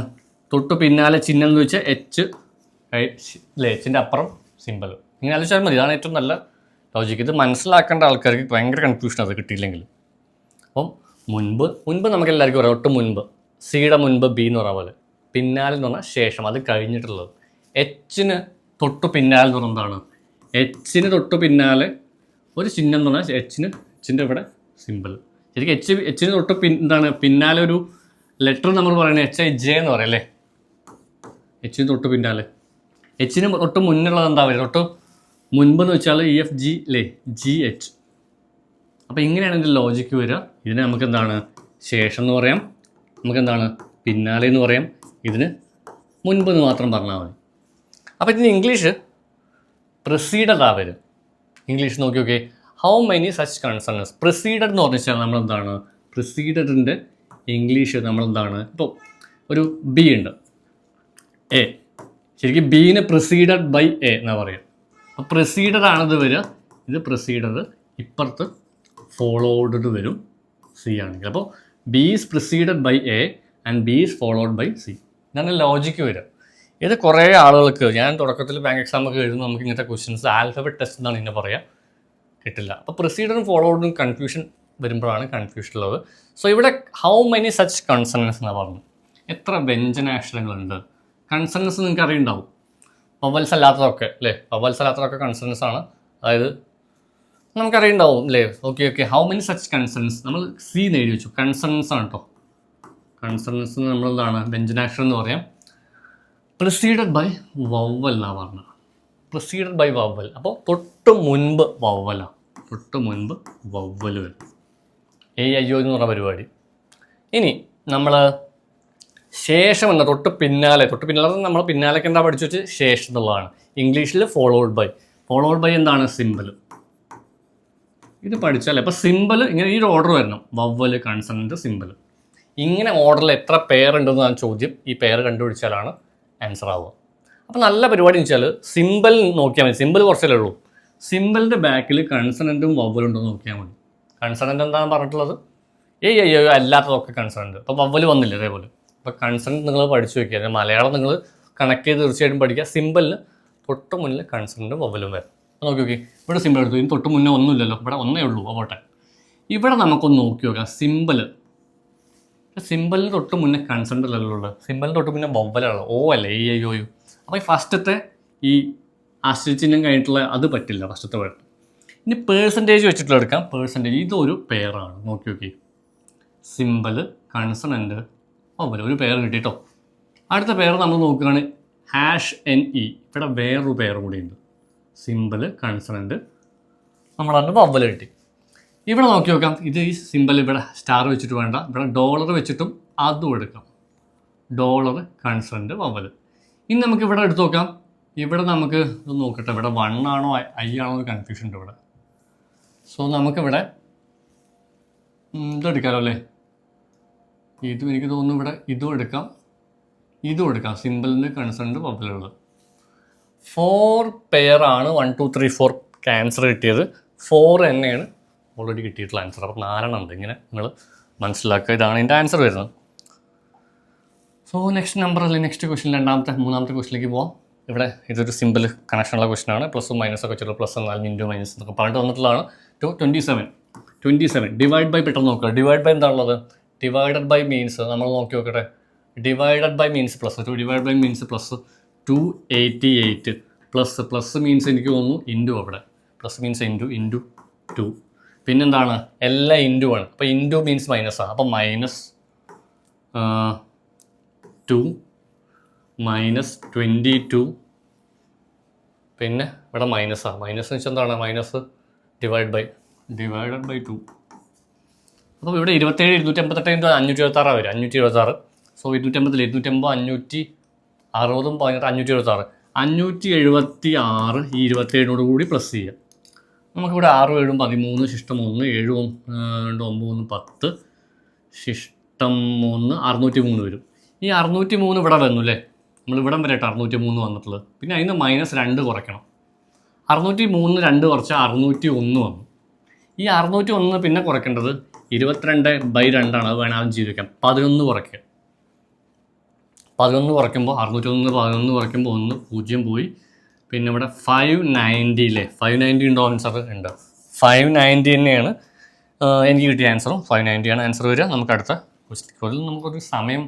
തൊട്ട് പിന്നാലെ ചിഹ്നം എന്ന് വെച്ചാൽ എച്ച് അല്ലേ എച്ചിന്റെ അപ്പുറം സിമ്പിൾ നിങ്ങൾ ആലോചിച്ചാൽ മതി. ഇതാണ് ഏറ്റവും നല്ല ലോജിക്ക് ഇത് മനസ്സിലാക്കേണ്ട ആൾക്കാർക്ക് ഭയങ്കര കൺഫ്യൂഷൻ അത് കിട്ടിയില്ലെങ്കിൽ അപ്പം മുൻപ്. മുൻപ് നമുക്ക് എല്ലാവർക്കും പറയാം ഒട്ടും മുൻപ്. സിയുടെ മുൻപ് ബി എന്ന് പറഞ്ഞ പോലെ. പിന്നാലെ എന്ന് പറഞ്ഞാൽ ശേഷം. അത് കഴിഞ്ഞിട്ടുള്ളത്. എച്ചിന് തൊട്ട് പിന്നാലെ എന്ന് പറഞ്ഞാൽ എന്താണ്? എച്ചിന് തൊട്ട് പിന്നാലെ ഒരു ചിഹ്നം എന്ന് പറഞ്ഞാൽ എച്ചിന് എച്ചിന്റെ ഇവിടെ സിമ്പിൾ ശരിക്കും എച്ച് എച്ചിന് തൊട്ട് പിൻ എന്താണ്? പിന്നാലെ ഒരു ലെറ്റർ നമ്മൾ പറയുന്നത് എച്ച് ഐ ജെ എന്ന് പറയും അല്ലേ? എച്ചിന് തൊട്ട് പിന്നാലെ. എച്ചിന് തൊട്ട് മുന്നുള്ളത് എന്താ പറയുക തൊട്ട് മുൻപ് എന്ന് വെച്ചാൽ ഇ എഫ് ജി അല്ലേ? ജി എച്ച് അപ്പോൾ ഇങ്ങനെയാണ് ഇതിന്റെ ലോജിക്ക് വരിക. ഇതിന് നമുക്ക് എന്താണ് ശേഷം എന്ന് പറയാം. നമുക്ക് എന്താണ് പിന്നാലെ എന്ന് പറയാം. ഇതിന് മുൻപ് എന്ന് മാത്രം പറഞ്ഞാൽ മതി. അപ്പോൾ ഇതിന് ഇംഗ്ലീഷ് പ്രൊസീഡഡ് ആ വരും. ഇംഗ്ലീഷ് നോക്കി നോക്കി how many such consonants preceded എന്ന് പറഞ്ഞാൽ നമ്മൾ എന്താണ് പ്രൊസീഡഡിന്റെ ഇംഗ്ലീഷ് നമ്മൾ എന്താണ് ഇപ്പോൾ ഒരു ബി ഉണ്ട്. എ ശരിക്കും ബീന് പ്രൊസീഡഡ് ബൈ എ എന്നാ പറയുക അപ്പോൾ ആണത് വരിക. ഇത് പ്രൊസീഡർ ഇപ്പുറത്ത് ഫോളോഡ് വരും. സി ആണെങ്കിൽ. അപ്പോൾ B is preceded by A and B is followed by C ഇതാണ് ലോജിക്ക് വരും ഇത് കുറേ ആളുകൾക്ക് ഞാൻ തുടക്കത്തിൽ ബാങ്ക് എക്സാം ഒക്കെ എഴുതുമ്പോൾ നമുക്ക് ഇങ്ങനത്തെ ക്വസ്റ്റ്യൻസ് ആൽഫബറ്റ് ടെസ്റ്റ് എന്നാണ് ഇതിനെ പറയുക കിട്ടില്ല. അപ്പോൾ പ്രൊസീഡറും ഫോളോഡും കൺഫ്യൂഷൻ വരുമ്പോഴാണ് കൺഫ്യൂഷൻ ഉള്ളത്. സോ ഇവിടെ ഹൗ മെനി സച്ച് കൺസണൻസ് എന്നാണ് പറഞ്ഞു എത്ര വ്യഞ്ജനാക്ഷരങ്ങളുണ്ട് കൺസണൻസ് നിങ്ങൾക്ക് അറിയുണ്ടാവും വവൽസ് അല്ലാത്തതൊക്കെ അല്ലേ? വവൽസ് അല്ലാത്തതൊക്കെ കൺസണൻസ് ആണ്. അതായത് നമുക്കറിയുണ്ടാവും അല്ലേ okay okay how many such consonants നമ്മൾ സി എഴുതി വെച്ചു. കൺസേൺസ് ആണ് കേട്ടോ കൺസൺസ് നമ്മൾ എന്താണ്? വ്യഞ്ജനാക്ഷരം എന്ന് പറയാം. പ്രൊസീഡഡ് ബൈ വവ്വൽ എന്നാണ് പറഞ്ഞത്. പ്രൊസീഡഡ് ബൈ വവ്വൽ അപ്പോൾ തൊട്ട് മുൻപ് വവ്വലാണ് തൊട്ട് മുൻപ് വവ്വൽ വരും. എ അയ്യോ എന്ന് പറഞ്ഞ പരിപാടി. ഇനി നമ്മൾ ശേഷം എന്ന തൊട്ട് പിന്നാലെ തൊട്ട് പിന്നാലെ നമ്മൾ പിന്നാലേക്ക് എന്താ പഠിച്ചു വെച്ച്? ശേഷം എന്നുള്ളതാണ്. ഇംഗ്ലീഷിൽ ഫോളോഡ് ബൈ ഫോളോഡ് ബൈ എന്താണ്? സിമ്പിൾ ഇത് പഠിച്ചാൽ അപ്പോൾ സിമ്പിൾ ഇങ്ങനെ ഈ ഒരു ഓർഡർ വരണം. വവ്വൽ കൺസണന്റ് സിമ്പിൾ ഇങ്ങനെ ഓർഡറിൽ എത്ര പേർ ഉണ്ടെന്ന് ഞാൻ ചോദ്യം ഈ പേര് കണ്ടുപിടിച്ചാലാണ് ആൻസർ ആവുക. അപ്പോൾ നല്ല പരിപാടി എന്ന് വെച്ചാൽ സിമ്പിൾ നോക്കിയാൽ മതി. സിമ്പിൾ കുറച്ചല്ലേ ഉള്ളൂ. സിമ്പിളിന്റെ ബാക്കിൽ കൺസണന്റും വവ്വലും ഉണ്ടെന്ന് നോക്കിയാൽ മതി. കൺസണന്റ് എന്താണ് പറഞ്ഞിട്ടുള്ളത്? ഏയ് അയ്യോ അല്ലാത്തതൊക്കെ കൺസണന്റ് അപ്പോൾ വവ്വൽ വന്നില്ല അതേപോലെ അപ്പോൾ കൺസണന്റ് നിങ്ങൾ പഠിച്ചു വയ്ക്കുക മലയാളം നിങ്ങൾ കണക്ട് ചെയ്ത് തീർച്ചയായിട്ടും പഠിക്കുക. സിമ്പിളിന് തൊട്ട് മുന്നിൽ കൺസണന്റും വവ്വലും വരും. നോക്കി നോക്കി. ഇവിടെ സിമ്പിൾ എടുത്തു. ഇനി തൊട്ട് മുന്നേ ഒന്നുമില്ലല്ലോ. ഇവിടെ ഒന്നേ ഉള്ളൂ. പോട്ടെ. ഇവിടെ നമുക്കൊന്ന് നോക്കി നോക്കാം. സിമ്പിൾ സിമ്പിളിന് തൊട്ട് മുന്നേ കൺസെന്റ് അല്ലല്ലോ ഉള്ളത്? സിമ്പിളിന് തൊട്ട് മുന്നേ വവ്വലാണ് ഓ അല്ലേ? ഈ അയ്യോ യു അപ്പോൾ ഈ ഫസ്റ്റത്തെ ഈ ആശ്രയചിഹ്നം കഴിഞ്ഞിട്ടുള്ള അത് പറ്റില്ല ഫസ്റ്റത്തെ വേർഡ് ഇനി പേഴ്സന്റേജ് വെച്ചിട്ടുള്ള എടുക്കാം. പേഴ്സന്റേജ് ഇതൊരു പെയറാണ് നോക്കി നോക്കി. സിമ്പിൾ കൺസണന്റ് വവ്വൽ ഒരു പെയർ കിട്ടിയിട്ടോ അടുത്ത പെയർ നമ്മൾ നോക്കുകയാണ്. ഹാഷ് എൻ ഇ ഇവിടെ വേറൊരു പെയർ കൂടിയുണ്ട് സിമ്പിൾ കൺസണന്റ് നമ്മൾ അതിന്റെ വവ്വൽ കിട്ടി. ഇവിടെ നോക്കി നോക്കാം. ഇത് ഈ സിമ്പിൾ ഇവിടെ സ്റ്റാർ വെച്ചിട്ട് വേണ്ട. ഇവിടെ ഡോളർ വെച്ചിട്ടും അതും എടുക്കാം. ഡോളർ കൺസണന്റ് വവൽ ഇനി നമുക്ക് ഇവിടെ എടുത്ത് നോക്കാം. ഇവിടെ നമുക്ക് ഇത് നോക്കട്ടെ. ഇവിടെ വൺ ആണോ ഐ ആണോ എന്ന് കൺഫ്യൂഷൻ ഉണ്ട് ഇവിടെ. സോ നമുക്കിവിടെ ഇതെടുക്കാമല്ലോ അല്ലേ? ഇതും എനിക്ക് തോന്നുന്നു ഇവിടെ ഇതും എടുക്കാം. ഇതും എടുക്കാം. സിമ്പിളിന്റെ കൺസെന്റ് വവലുള്ളത് ഫോർ പെയർ ആണ് one two three four answer കിട്ടിയത്. ഫോർ തന്നെയാണ് ഓൾറെഡി കിട്ടിയിട്ടുള്ള ആൻസർ അപ്പോൾ നാലെണ്ണം ഉണ്ട്. ഇങ്ങനെ നിങ്ങൾ മനസ്സിലാക്കുക. ഇതാണ് എന്റെ ആൻസർ വരുന്നത്. സോ നെക്സ്റ്റ് നമ്പർ അല്ലെങ്കിൽ നെക്സ്റ്റ് ക്വസ്റ്റ്യൻ രണ്ടാമത്തെ മൂന്നാമത്തെ ക്വസ്റ്റിലേക്ക് പോവാം. ഇവിടെ ഇതൊരു സിമ്പിൾ കണക്ഷനുള്ള ക്വസ്റ്റൻ ആണ്. പ്ലസും മൈനസ് ഒക്കെ വെച്ചിട്ടുള്ള പ്ലസ് എന്നാൽ ഇന്റു മൈനസ് എന്നൊക്കെ പറഞ്ഞിട്ട് വന്നിട്ടുള്ളതാണ്. Two twenty seven twenty seven divide by പെട്ടെന്ന് നോക്കുക. ഡിവൈഡ് ബൈ എന്താണുള്ളത്? ഡിവൈഡഡ് ബൈ മീൻസ് നമ്മൾ നോക്കി നോക്കട്ടെ. Divided by means plus two divide by means plus two eighty eight plus plus means എനിക്ക് തോന്നുന്നു ഇന്റു അവിടെ. Plus means into into two പിന്നെന്താണ്? എല്ലാം ഇന്റു ആണ്. അപ്പോൾ ഇന്റു മീൻസ് മൈനസ് ആണ് അപ്പോൾ minus two minus twenty two പിന്നെ ഇവിടെ മൈനസാണ് മൈനസ് എന്ന് വെച്ചാൽ എന്താണ്? Minus divide by divided by two അപ്പോൾ ഇവിടെ ഇരുപത്തേഴ് ഇരുന്നൂറ്റി അമ്പത്തെട്ട് അഞ്ഞൂറ്റി എഴുപത്താറാണ് വരും അഞ്ഞൂറ്റി എഴുപത്താറ് സോ ഇരുന്നൂറ്റമ്പതിൽ ഇരുന്നൂറ്റമ്പത് അഞ്ഞൂറ്റി അറുപതും പതിനെട്ട് അഞ്ഞൂറ്റി എഴുപത്താറ് അഞ്ഞൂറ്റി എഴുപത്തി ആറ് ഈ ഇരുപത്തേഴിനോട് കൂടി പ്ലസ് ചെയ്യുക നമുക്കിവിടെ ആറും ഏഴും പതിമൂന്ന് ശിഷ്ടം ഒന്ന് ഏഴും രണ്ട് ഒമ്പത് പത്ത് ശിഷ്ടം മൂന്ന് അറുന്നൂറ്റി മൂന്ന് വരും. ഈ അറുന്നൂറ്റി മൂന്ന് ഇവിടെ വന്നു അല്ലേ നമ്മൾ ഇവിടം വരെ കേട്ടോ അറുന്നൂറ്റി മൂന്ന് വന്നിട്ടുള്ളത്. പിന്നെ അതിന് മൈനസ് രണ്ട് കുറയ്ക്കണം. അറുന്നൂറ്റി മൂന്ന് രണ്ട് കുറച്ച് അറുന്നൂറ്റി ഒന്ന് വന്നു. ഈ അറുന്നൂറ്റി ഒന്ന് പിന്നെ കുറയ്ക്കേണ്ടത് ഇരുപത്തിരണ്ട് ബൈ രണ്ടാണ്. അത് വേണമെങ്കിൽ ജീവിക്കാം വെക്കാം. പതിനൊന്ന് കുറയ്ക്കുക. പതിനൊന്ന് കുറയ്ക്കുമ്പോൾ അറുന്നൂറ്റി ഒന്ന് പതിനൊന്ന് കുറയ്ക്കുമ്പോൾ ഒന്ന് പൂജ്യം പോയി. പിന്നെ ഇവിടെ ഫൈവ് നയന്റിയിലെ ഫൈവ് നയന്റി ഉണ്ടോ ആൻസർ ഉണ്ട്. ഫൈവ് നയന്റി തന്നെയാണ്. എനിക്ക് കിട്ടിയ ആൻസറും ഫൈവ് നയന്റിയാണ് ആൻസർ വരിക. നമുക്ക് അടുത്ത ക്വസ്റ്റിൽ നമുക്കൊരു സമയം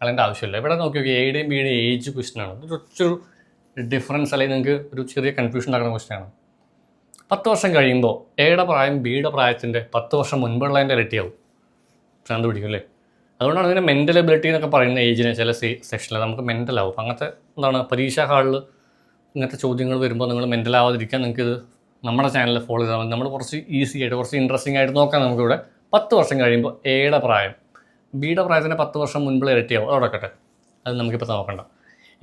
കളയേണ്ട ആവശ്യമില്ല. ഇവിടെ നോക്കി നോക്കി എയുടെയും ബിയുടെയും ഏജ് ക്വസ്റ്റ്യനാണ് ഇത് കുറച്ചൊരു ഡിഫറൻസ് അല്ലെങ്കിൽ നിങ്ങൾക്ക് ഒരു ചെറിയ കൺഫ്യൂഷൻ ഉണ്ടാക്കുന്ന ക്വസ്റ്റ്യനാണ് പത്ത് വർഷം കഴിയുമ്പോൾ എയുടെ പ്രായം ബിയുടെ പ്രായത്തിന്റെ പത്ത് വർഷം മുൻപുള്ളതിന്റെ ഇരട്ടിയാവും. ഭ്രാന്ത് പിടിക്കും അല്ലേ? അതുകൊണ്ടാണ് ഇതിനെ മെന്റൽ എബിലിറ്റി എന്നൊക്കെ പറയുന്ന ഏജിനെ ചില സെക്ഷനിൽ നമുക്ക് അപ്പം അങ്ങനത്തെ എന്താണ് പരീക്ഷാ ഹാളിൽ ഇങ്ങനത്തെ ചോദ്യങ്ങൾ വരുമ്പോൾ നിങ്ങൾ മെന്റൽ ആവാതിരിക്കാൻ നിങ്ങൾക്ക് ഇത് നമ്മുടെ ചാനലിൽ ഫോളോ ചെയ്താൽ മതി. നമ്മൾ കുറച്ച് ഈസി ആയിട്ട് കുറച്ച് ഇൻട്രസ്റ്റിംഗ് ആയിട്ട് നോക്കാം നമുക്കിവിടെ പത്ത് വർഷം കഴിയുമ്പോൾ എയുടെ പ്രായം ബിയുടെ പ്രായത്തിന് പത്ത് വർഷം മുൻപുള്ള ഇരട്ടിയാവും അതോടൊക്കട്ടെ അത് നമുക്കിപ്പോൾ നോക്കണ്ട.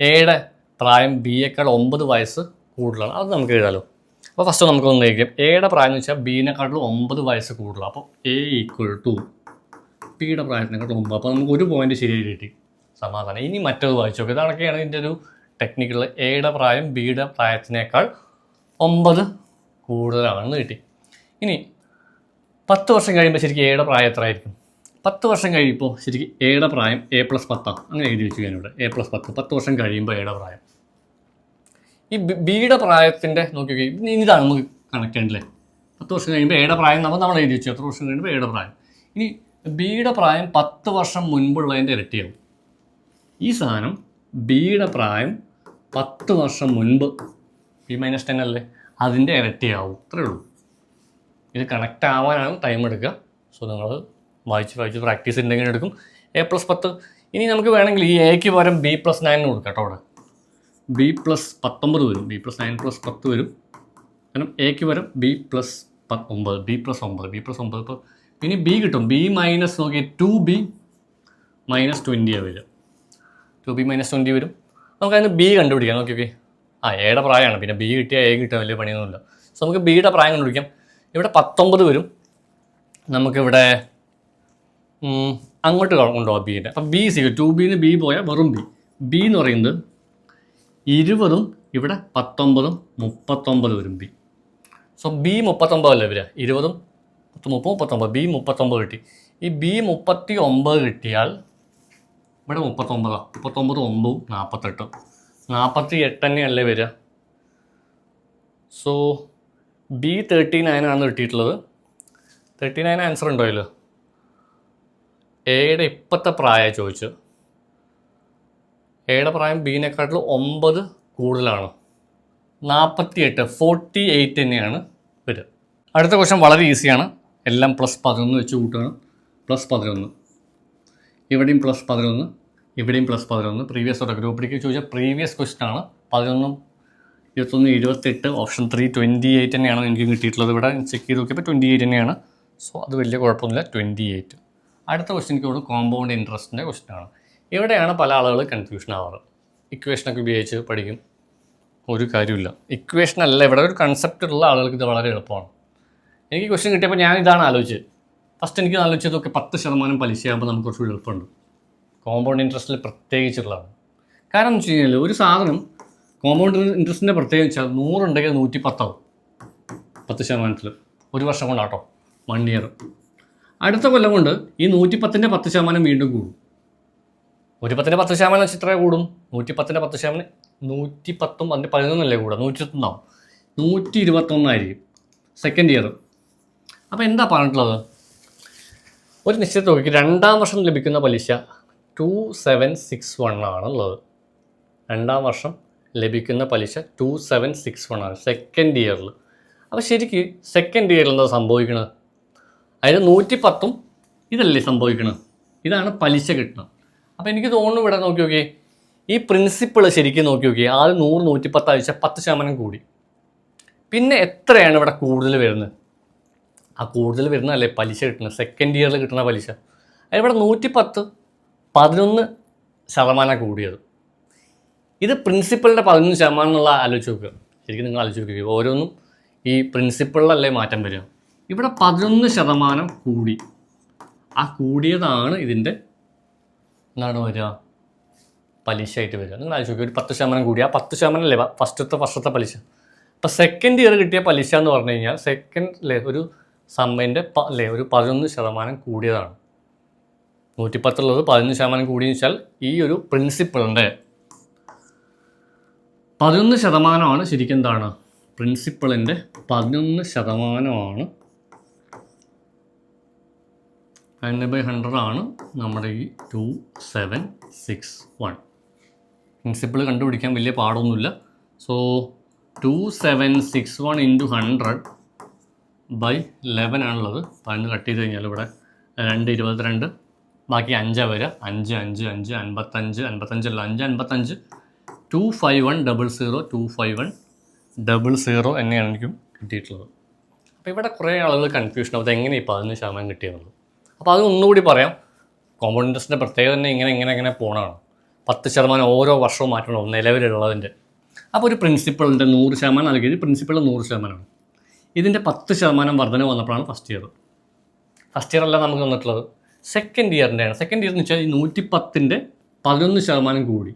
എയുടെ പ്രായം ബിയേക്കാൾ ഒമ്പത് വയസ്സ് കൂടുതലാണ്. അത് നമുക്ക് എഴുതാലോ. അപ്പോൾ ഫസ്റ്റ് നമുക്കൊന്ന് കഴിക്കാം എയുടെ പ്രായം എന്ന് വെച്ചാൽ ബീനെക്കാട്ടിലും ഒമ്പത് വയസ്സ് കൂടുതലാണ് അപ്പോൾ എ ഈക്വൽ ടു പിയുടെ പ്രായത്തിനെക്കാട്ടും മുമ്പ്. അപ്പോൾ നമുക്ക് ഒരു പോയിന്റ് ശരിയായി കിട്ടി. സമാധാനം. ഇനി മറ്റത് വായിച്ചു നോക്കുക ഇതാണൊക്കെയാണ് ഇതിന്റെ ഒരു ടെക്നിക്കൽ എയുടെ പ്രായം ബിയുടെ പ്രായത്തിനേക്കാൾ ഒമ്പത് കൂടുതലാണെന്ന് കിട്ടി. ഇനി പത്ത് വർഷം കഴിയുമ്പോൾ ശരിക്കും എയുടെ പ്രായം എത്ര ആയിരിക്കും പത്ത് വർഷം കഴിയുമ്പോൾ ശരിക്കും എയുടെ പ്രായം എ പ്ലസ് പത്താണ് അങ്ങനെ എഴുതി വെച്ചു ഞാനിവിടെ എ പ്ലസ് പത്ത്. പത്ത് വർഷം കഴിയുമ്പോൾ എയുടെ പ്രായം. ഈ ബിയുടെ പ്രായത്തിന്റെ നോക്കി നോക്കി. ഇതാണ് നമുക്ക് കണക്ട് ചെയ്യണ്ടല്ലേ പത്ത് വർഷം കഴിയുമ്പോൾ എയുടെ പ്രായം നമ്മൾ നമ്മൾ എഴുതി വെച്ചു. എത്ര വർഷം കഴിയുമ്പോൾ എയുടെ പ്രായം. ഇനി ബിയുടെ പ്രായം പത്ത് വർഷം മുൻപുള്ളതിന്റെ ഇരട്ടിയാവും ഈ സാധനം ബിയുടെ പ്രായം പത്ത് വർഷം മുൻപ് ബി മൈനസ് ടെൻ അല്ലേ? അതിന്റെ ഇരട്ടിയാവും. അത്രേ ഉള്ളൂ. ഇത് കണക്റ്റ് ആവാനാണ് ടൈം എടുക്കുക. സോ നിങ്ങൾ വായിച്ച് വായിച്ച് പ്രാക്ടീസ് ഉണ്ടെങ്കിൽ എടുക്കും. എ പ്ലസ് പത്ത്. ഇനി നമുക്ക് വേണമെങ്കിൽ ഈ എക്ക് പകരം ബി പ്ലസ് നയൻ കൊടുക്കാം കേട്ടോ അവിടെ. ബി പ്ലസ് പത്തൊമ്പത് വരും. ബി പ്ലസ് നയൻ പ്ലസ് പത്ത് വരും. കാരണം എക്ക് പകരം ബി പ്ലസ് ഒമ്പത് ബി പ്ലസ് ഒമ്പത് ബി പ്ലസ് ഒമ്പത്. ഇപ്പോൾ ഇനി ബി കിട്ടും. ബി മൈനസ് നോക്കി ടു ബി മൈനസ് ട്വന്റിയാണ് വരിക ടു ബി മൈനസ് ട്വന്റി വരും. നമുക്കതിന് ബി കണ്ടുപിടിക്കാം. നോക്കി ഓക്കെ ആ എയുടെ പ്രായമാണ്. പിന്നെ ബി കിട്ടിയാൽ എ കിട്ടുക വലിയ പണിയൊന്നുമില്ല. സോ നമുക്ക് ബിയുടെ പ്രായം കണ്ടുപിടിക്കാം. ഇവിടെ പത്തൊമ്പത് വരും. നമുക്കിവിടെ അങ്ങോട്ട് കൊണ്ടുപോകാം ബീന്റെ അപ്പം ബി സി ടു ബിന്ന് ബി പോയാൽ വെറും ബി ബി എന്ന് പറയുന്നത് ഇരുപതും ഇവിടെ പത്തൊമ്പതും മുപ്പത്തൊമ്പത് വരും ബി സോ ബി മുപ്പത്തൊമ്പതല്ലേ ഇവർ ഇരുപതും പത്ത് മുപ്പത് മുപ്പത്തൊമ്പത് ബി മുപ്പത്തൊമ്പത് കിട്ടി. ഈ ബി മുപ്പത്തി ഒമ്പത് കിട്ടിയാൽ ഇവിടെ മുപ്പത്തൊമ്പതാണ് മുപ്പത്തൊമ്പത് ഒമ്പതും നാൽപ്പത്തെട്ടും നാൽപ്പത്തി എട്ട് തന്നെയല്ലേ വരിക? സോ ബി തേർട്ടി ആണ് കിട്ടിയിട്ടുള്ളത്. തേർട്ടി നയൻ ആൻസർ ഉണ്ടോ ഇതിൽ എയുടെ ഇപ്പോഴത്തെ പ്രായം ചോദിച്ചു എയുടെ പ്രായം ബീനെക്കാട്ടിലും ഒമ്പത് കൂടുതലാണ്. നാൽപ്പത്തി എട്ട് ഫോർട്ടി എയ്റ്റ് തന്നെയാണ് വരിക. അടുത്ത ക്വസ്റ്റൻ വളരെ ഈസിയാണ് എല്ലാം പ്ലസ് പതിനൊന്ന് വെച്ച് കൂട്ടണം പ്ലസ് പതിനൊന്ന്. ഇവിടെയും പ്ലസ് പതിനൊന്ന് ഇവിടെയും പ്ലസ് പതിനൊന്ന്. പ്രീവിയസ് ഒരു ഗ്രൂപ്പിലേക്ക് ചോദിച്ചാൽ പ്രീവിയസ് ക്വസ്റ്റൻ ആണ്. പതിനൊന്നും ഇരുപത്തൊന്ന് ഇരുപത്തെട്ട് ഓപ്ഷൻ ത്രീ ട്വന്റി എയ്റ്റ് തന്നെയാണ് എനിക്ക് കിട്ടിയിട്ടുള്ളത് ഇവിടെ. ചെക്ക് ചെയ്ത് നോക്കിയപ്പോൾ ട്വന്റി എയ്റ്റ് തന്നെയാണ്. സോ അത് വലിയ കുഴപ്പമൊന്നുമില്ല. ട്വന്റി എയ്റ്റ് അടുത്ത ക്വസ്റ്റ്യൻ എനിക്ക് ഇവിടെ കോമ്പൗണ്ട് ഇൻട്രസ്റ്റിന്റെ ക്വസ്റ്റ്യൻ ആണ്. ഇവിടെയാണ് പല ആളുകൾ കൺഫ്യൂഷൻ ആവാറ്. ഇക്വേഷനൊക്കെ ഉപയോഗിച്ച് പഠിക്കും. ഒരു കാര്യമില്ല ഇക്വേഷൻ അല്ല ഇവിടെ ഒരു കൺസെപ്റ്റ് ഉള്ള ആളുകൾക്ക് ഇത് വളരെ എളുപ്പമാണ്. എനിക്ക് ക്വസ്റ്റ്യൻ കിട്ടിയപ്പോൾ ഞാൻ ഇതാണ് ആലോചിച്ചത്. ഫസ്റ്റ് എനിക്ക് ആലോചിച്ചതൊക്കെ പത്ത് ശതമാനം പലിശയാകുമ്പോൾ നമുക്ക് കുറച്ചുകൂടി എളുപ്പമുണ്ട്. കോമ്പൗണ്ട് ഇൻട്രസ്റ്റിൽ പ്രത്യേകിച്ചുള്ളതാണ്. കാരണം എന്ന് വെച്ച് കഴിഞ്ഞാൽ ഒരു സാധനം കോമ്പൗണ്ട് ഇൻട്രസ്റ്റിന്റെ പ്രത്യേകിച്ച് വെച്ചാൽ നൂറുണ്ടെങ്കിൽ നൂറ്റി പത്താവും. പത്ത് ശതമാനത്തിൽ ഒരു വർഷം കൊണ്ടാട്ടോ. വൺ ഇയർ അടുത്ത കൊല്ലം കൊണ്ട് ഈ നൂറ്റി പത്തിന്റെ പത്ത് ശതമാനം വീണ്ടും കൂടും. നൂറ്റിപ്പത്തിന്റെ പത്ത് ശതമാനം വെച്ച് ഇത്രയും കൂടും? നൂറ്റിപ്പത്തിന്റെ പത്ത് ശതമാനം നൂറ്റി പത്തും അതിന്റെ പതിനൊന്നല്ലേ കൂടുക? നൂറ്റി ഇരുപത്തൊന്നാവും നൂറ്റി ഇരുപത്തൊന്നായിരിക്കും. സെക്കൻഡ് ഇയർ അപ്പോൾ എന്താ പറഞ്ഞിട്ടുള്ളത്? ഒരു നിശ്ചിത തുകയ്ക്ക് രണ്ടാം വർഷം ലഭിക്കുന്ന പലിശ ടു സെവൻ സിക്സ് വൺ ആണുള്ളത്. രണ്ടാം വർഷം ലഭിക്കുന്ന പലിശ ടു സെവൻ സിക്സ് വൺ ആണ്. സെക്കൻഡ് ഇയറിൽ അപ്പോൾ ശരിക്ക് സെക്കൻഡ് ഇയറിൽ എന്താ സംഭവിക്കുന്നത് അതായത് നൂറ്റി പത്തും ഇതല്ലേ സംഭവിക്കുന്നത് ഇതാണ് പലിശ കിട്ടുന്നത് അപ്പോൾ എനിക്ക് തോന്നുന്നു ഇവിടെ നോക്കി നോക്കിയേ ഈ പ്രിൻസിപ്പിൾ ശരിക്കും നോക്കി നോക്കിയേ ആദ്യം നൂറ് നൂറ്റി പത്ത് അയച്ച പത്ത് ശതമാനം കൂടി. പിന്നെ എത്രയാണ് ഇവിടെ കൂടുതൽ വരുന്നത്? ആ കൂടുതൽ വരുന്നതല്ലേ പലിശ കിട്ടുന്നത്? സെക്കൻഡ് ഇയറിൽ കിട്ടുന്ന പലിശ. അതിവിടെ നൂറ്റി പത്ത് പതിനൊന്ന് ശതമാനം കൂടിയത്. ഇത് പ്രിൻസിപ്പളിന്റെ പതിനൊന്ന് ശതമാനം എന്നുള്ള ആലോചിച്ച് നോക്കുക ശരിക്കും നിങ്ങൾ ആലോചിച്ച് നോക്കുക ഓരോന്നും ഈ പ്രിൻസിപ്പളിലല്ലേ മാറ്റം വരിക. ഇവിടെ പതിനൊന്ന് ശതമാനം കൂടി. ആ കൂടിയതാണ് ഇതിന്റെ എന്താണ് വരിക? പലിശ ആയിട്ട് വരിക. നിങ്ങൾ ആലോചിച്ച് നോക്കുക ഒരു പത്ത് ശതമാനം കൂടി. ആ പത്ത് ശതമാനം അല്ലേ? ഫസ്റ്റത്തെ വർഷത്തെ പലിശ. അപ്പോൾ സെക്കൻഡ് ഇയർ കിട്ടിയ പലിശ എന്ന് പറഞ്ഞു കഴിഞ്ഞാൽ സെക്കൻഡ് അല്ലേ ഒരു സമ്മേന്റെ അല്ലേ ഒരു പതിനൊന്ന് ശതമാനം കൂടിയതാണ്. നൂറ്റിപ്പത്തുള്ളത് പതിനൊന്ന് ശതമാനം കൂടിയെന്ന് വെച്ചാൽ ഈ ഒരു പ്രിൻസിപ്പിളിന്റെ പതിനൊന്ന് ശതമാനമാണ് ശരിക്കും എന്താണ്? പ്രിൻസിപ്പിളിന്റെ പതിനൊന്ന് ശതമാനമാണ്. ഹൺഡ്രഡ് ബൈ ഹൺഡ്രഡ് ആണ് നമ്മുടെ ഈ two seven six one principle കണ്ടുപിടിക്കാൻ വലിയ പാടൊന്നുമില്ല. So two seven six one into hundred by eleven ആണുള്ളത്. പതിനൊന്ന് കട്ട് ചെയ്ത് കഴിഞ്ഞാൽ ഇവിടെ രണ്ട് ഇരുപത്തിരണ്ട് ബാക്കി അഞ്ചാണ് വരിക. അഞ്ച് അഞ്ച് അഞ്ച് അൻപത്തഞ്ച് അൻപത്തഞ്ചല്ല അഞ്ച് അൻപത്തഞ്ച്. Two five one double zero two five one double zero എന്നെയാണ് എനിക്കും കിട്ടിയിട്ടുള്ളത്. അപ്പോൾ ഇവിടെ കുറേ ആളുകൾ കൺഫ്യൂഷൻ ആവും. എങ്ങനെ ഈ പതിനൊന്ന് ശതമാനം കിട്ടിയെന്നുള്ളത്. അപ്പോൾ അത് ഒന്നുകൂടി പറയാം. കോമ്പൗണ്ട് ഇൻട്രസ്റ്റിന്റെ പ്രത്യേകത തന്നെ ഇങ്ങനെ ഇങ്ങനെ ഇങ്ങനെ പോകണമാണ് പത്ത് ശതമാനം ഓരോ വർഷവും മാറ്റണം നിലവിലുള്ളതിന്റെ അപ്പോൾ ഒരു പ്രിൻസിപ്പളിന്റെ നൂറ് ശതമാനം നൽകിയത് പ്രിൻസിപ്പൾ നൂറ് ശതമാനമാണ്. ഇതിന്റെ പത്ത് ശതമാനം വർധന വന്നപ്പോഴാണ് ഫസ്റ്റ് ഇയർ ഫസ്റ്റ് ഇയർ അല്ല നമുക്ക് വന്നിട്ടുള്ളത്. സെക്കൻഡ് ഇയറിന്റെയാണ് സെക്കൻഡ് ഇയർ എന്ന് വെച്ചാൽ ഈ നൂറ്റി പത്തിന്റെ പതിനൊന്ന് ശതമാനം കൂടി.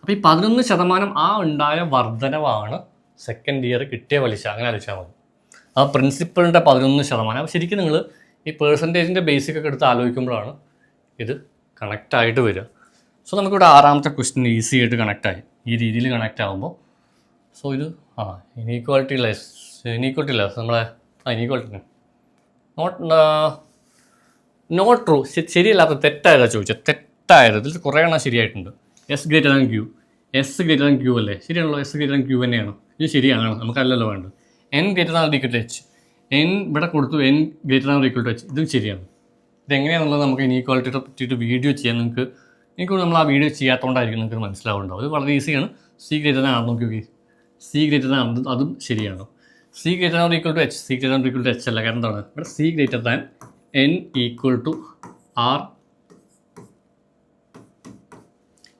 അപ്പോൾ ഈ പതിനൊന്ന് ശതമാനം ആ ഉണ്ടായ വർധനവാണ് സെക്കൻഡ് ഇയർ കിട്ടിയ പലിശ. അങ്ങനെ ആലോചിച്ചാൽ മതി. ആ പ്രിൻസിപ്പളിന്റെ പതിനൊന്ന് ശതമാനം. അപ്പോൾ ശരിക്കും നിങ്ങൾ ഈ പേഴ്സന്റേജിന്റെ ബേസിക് ഒക്കെ എടുത്ത് ആലോചിക്കുമ്പോഴാണ് ഇത് കണക്റ്റ് ആയിട്ട് വരിക. സോ നമുക്കിവിടെ ആറാമത്തെ ക്വസ്റ്റ്യൻ ഈസി ആയിട്ട് കണക്റ്റായി ഈ രീതിയിൽ കണക്റ്റ് ആകുമ്പോൾ സോ ഇത് ആ ഇനീക്വാലിറ്റി ലെസ് ലെസ് നമ്മളെ ആ ഇനീക്വാലിറ്റി നോട്ട് നോട്ട് ട്രൂ ശരിയല്ലാത്ത തെറ്റായതാ ചോദിച്ചത്. തെറ്റായത്. ഇതിൽ കുറേ എണ്ണം ശരിയായിട്ടുണ്ട്. S greater than Q S greater than Q അല്ലേ? ശരിയാണല്ലോ. എസ് ഗ്രേറ്റർ ദാൻ ക്യു തന്നെയാണ്. ഇത് ശരിയാണ്. നമുക്കല്ലല്ലോ വേണ്ടത്. N greater than equal to H N ഇവിടെ കൊടുത്തു N greater than equal to H ഇതും ശരിയാണ്. ഇതെങ്ങനെയാണെന്നുള്ളത് നമുക്ക് ഇനീക്വാലിറ്റിയെ പറ്റിയിട്ട് വീഡിയോ ചെയ്യാൻ നിങ്ങൾക്ക് എനിക്ക് നമ്മൾ ആ വീഡിയോ ചെയ്യാത്തതുകൊണ്ടായിരിക്കും നിങ്ങൾക്ക് മനസ്സിലാവുന്നുണ്ടാവും അത് വളരെ ഈസിയാണ് സി ഗ്രേറ്റർ ദാൻ ആണെന്ന് നോക്കി സീ ഗ്രേറ്റർ ദാൻ അതും ശരിയാണ്. C greater than equal to H C greater than equal to H അല്ല കാരണം എന്താണ് ഇവിടെ C greater than N equal to R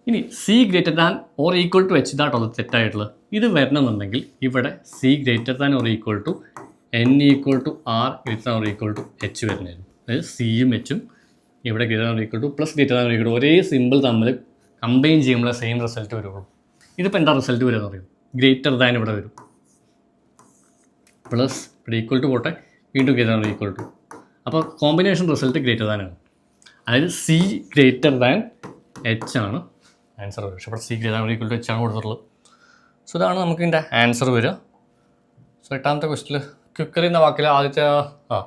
ഇനി C greater than or equal to H ഇതാട്ടോ അത് തെറ്റായിട്ടുള്ളത്. ഇത് വരണമെന്നുണ്ടെങ്കിൽ ഇവിടെ C greater than or equal to N equal to R greater or equal to H വരുന്നതായിരുന്നു. അതായത് സിയും എച്ചും ഇവിടെ greater than equal to plus greater than equal to ഒരേ സിമ്പിൾ തമ്മിൽ കമ്പൈൻ ചെയ്യുമ്പോൾ സെയിം റിസൾട്ട് വരുള്ളൂ. ഇതിപ്പോൾ എന്താ റിസൾട്ട് വരുമെന്ന് പറയും ഗ്രേറ്റർ ദാൻ ഇവിടെ വരും. പ്ലസ് ഇവിടെ ഈക്വൽ ടു പോട്ടെ വീണ്ടും ഗ്രേറ്റർ ദാൻ ഈക്വൽ ടു അപ്പോൾ കോമ്പിനേഷൻ റിസൾട്ട് ഗ്രേറ്റർ ദാൻ ആണ്. അതായത് സി ഗ്രേറ്റർ ദാൻ എച്ച് ആണ് ആൻസർ വരും പക്ഷേ ഇവിടെ C greater than equal to H ആണ് കൊടുത്തിട്ടുള്ളത്. സോ ഇതാണ് നമുക്ക് ഇതിന്റെ ആൻസർ വരിക. സോ എട്ടാമത്തെ ക്വസ്റ്റിൽ ക്യുക്കറി എന്ന വാക്കിൽ ആദ്യത്തെ ആ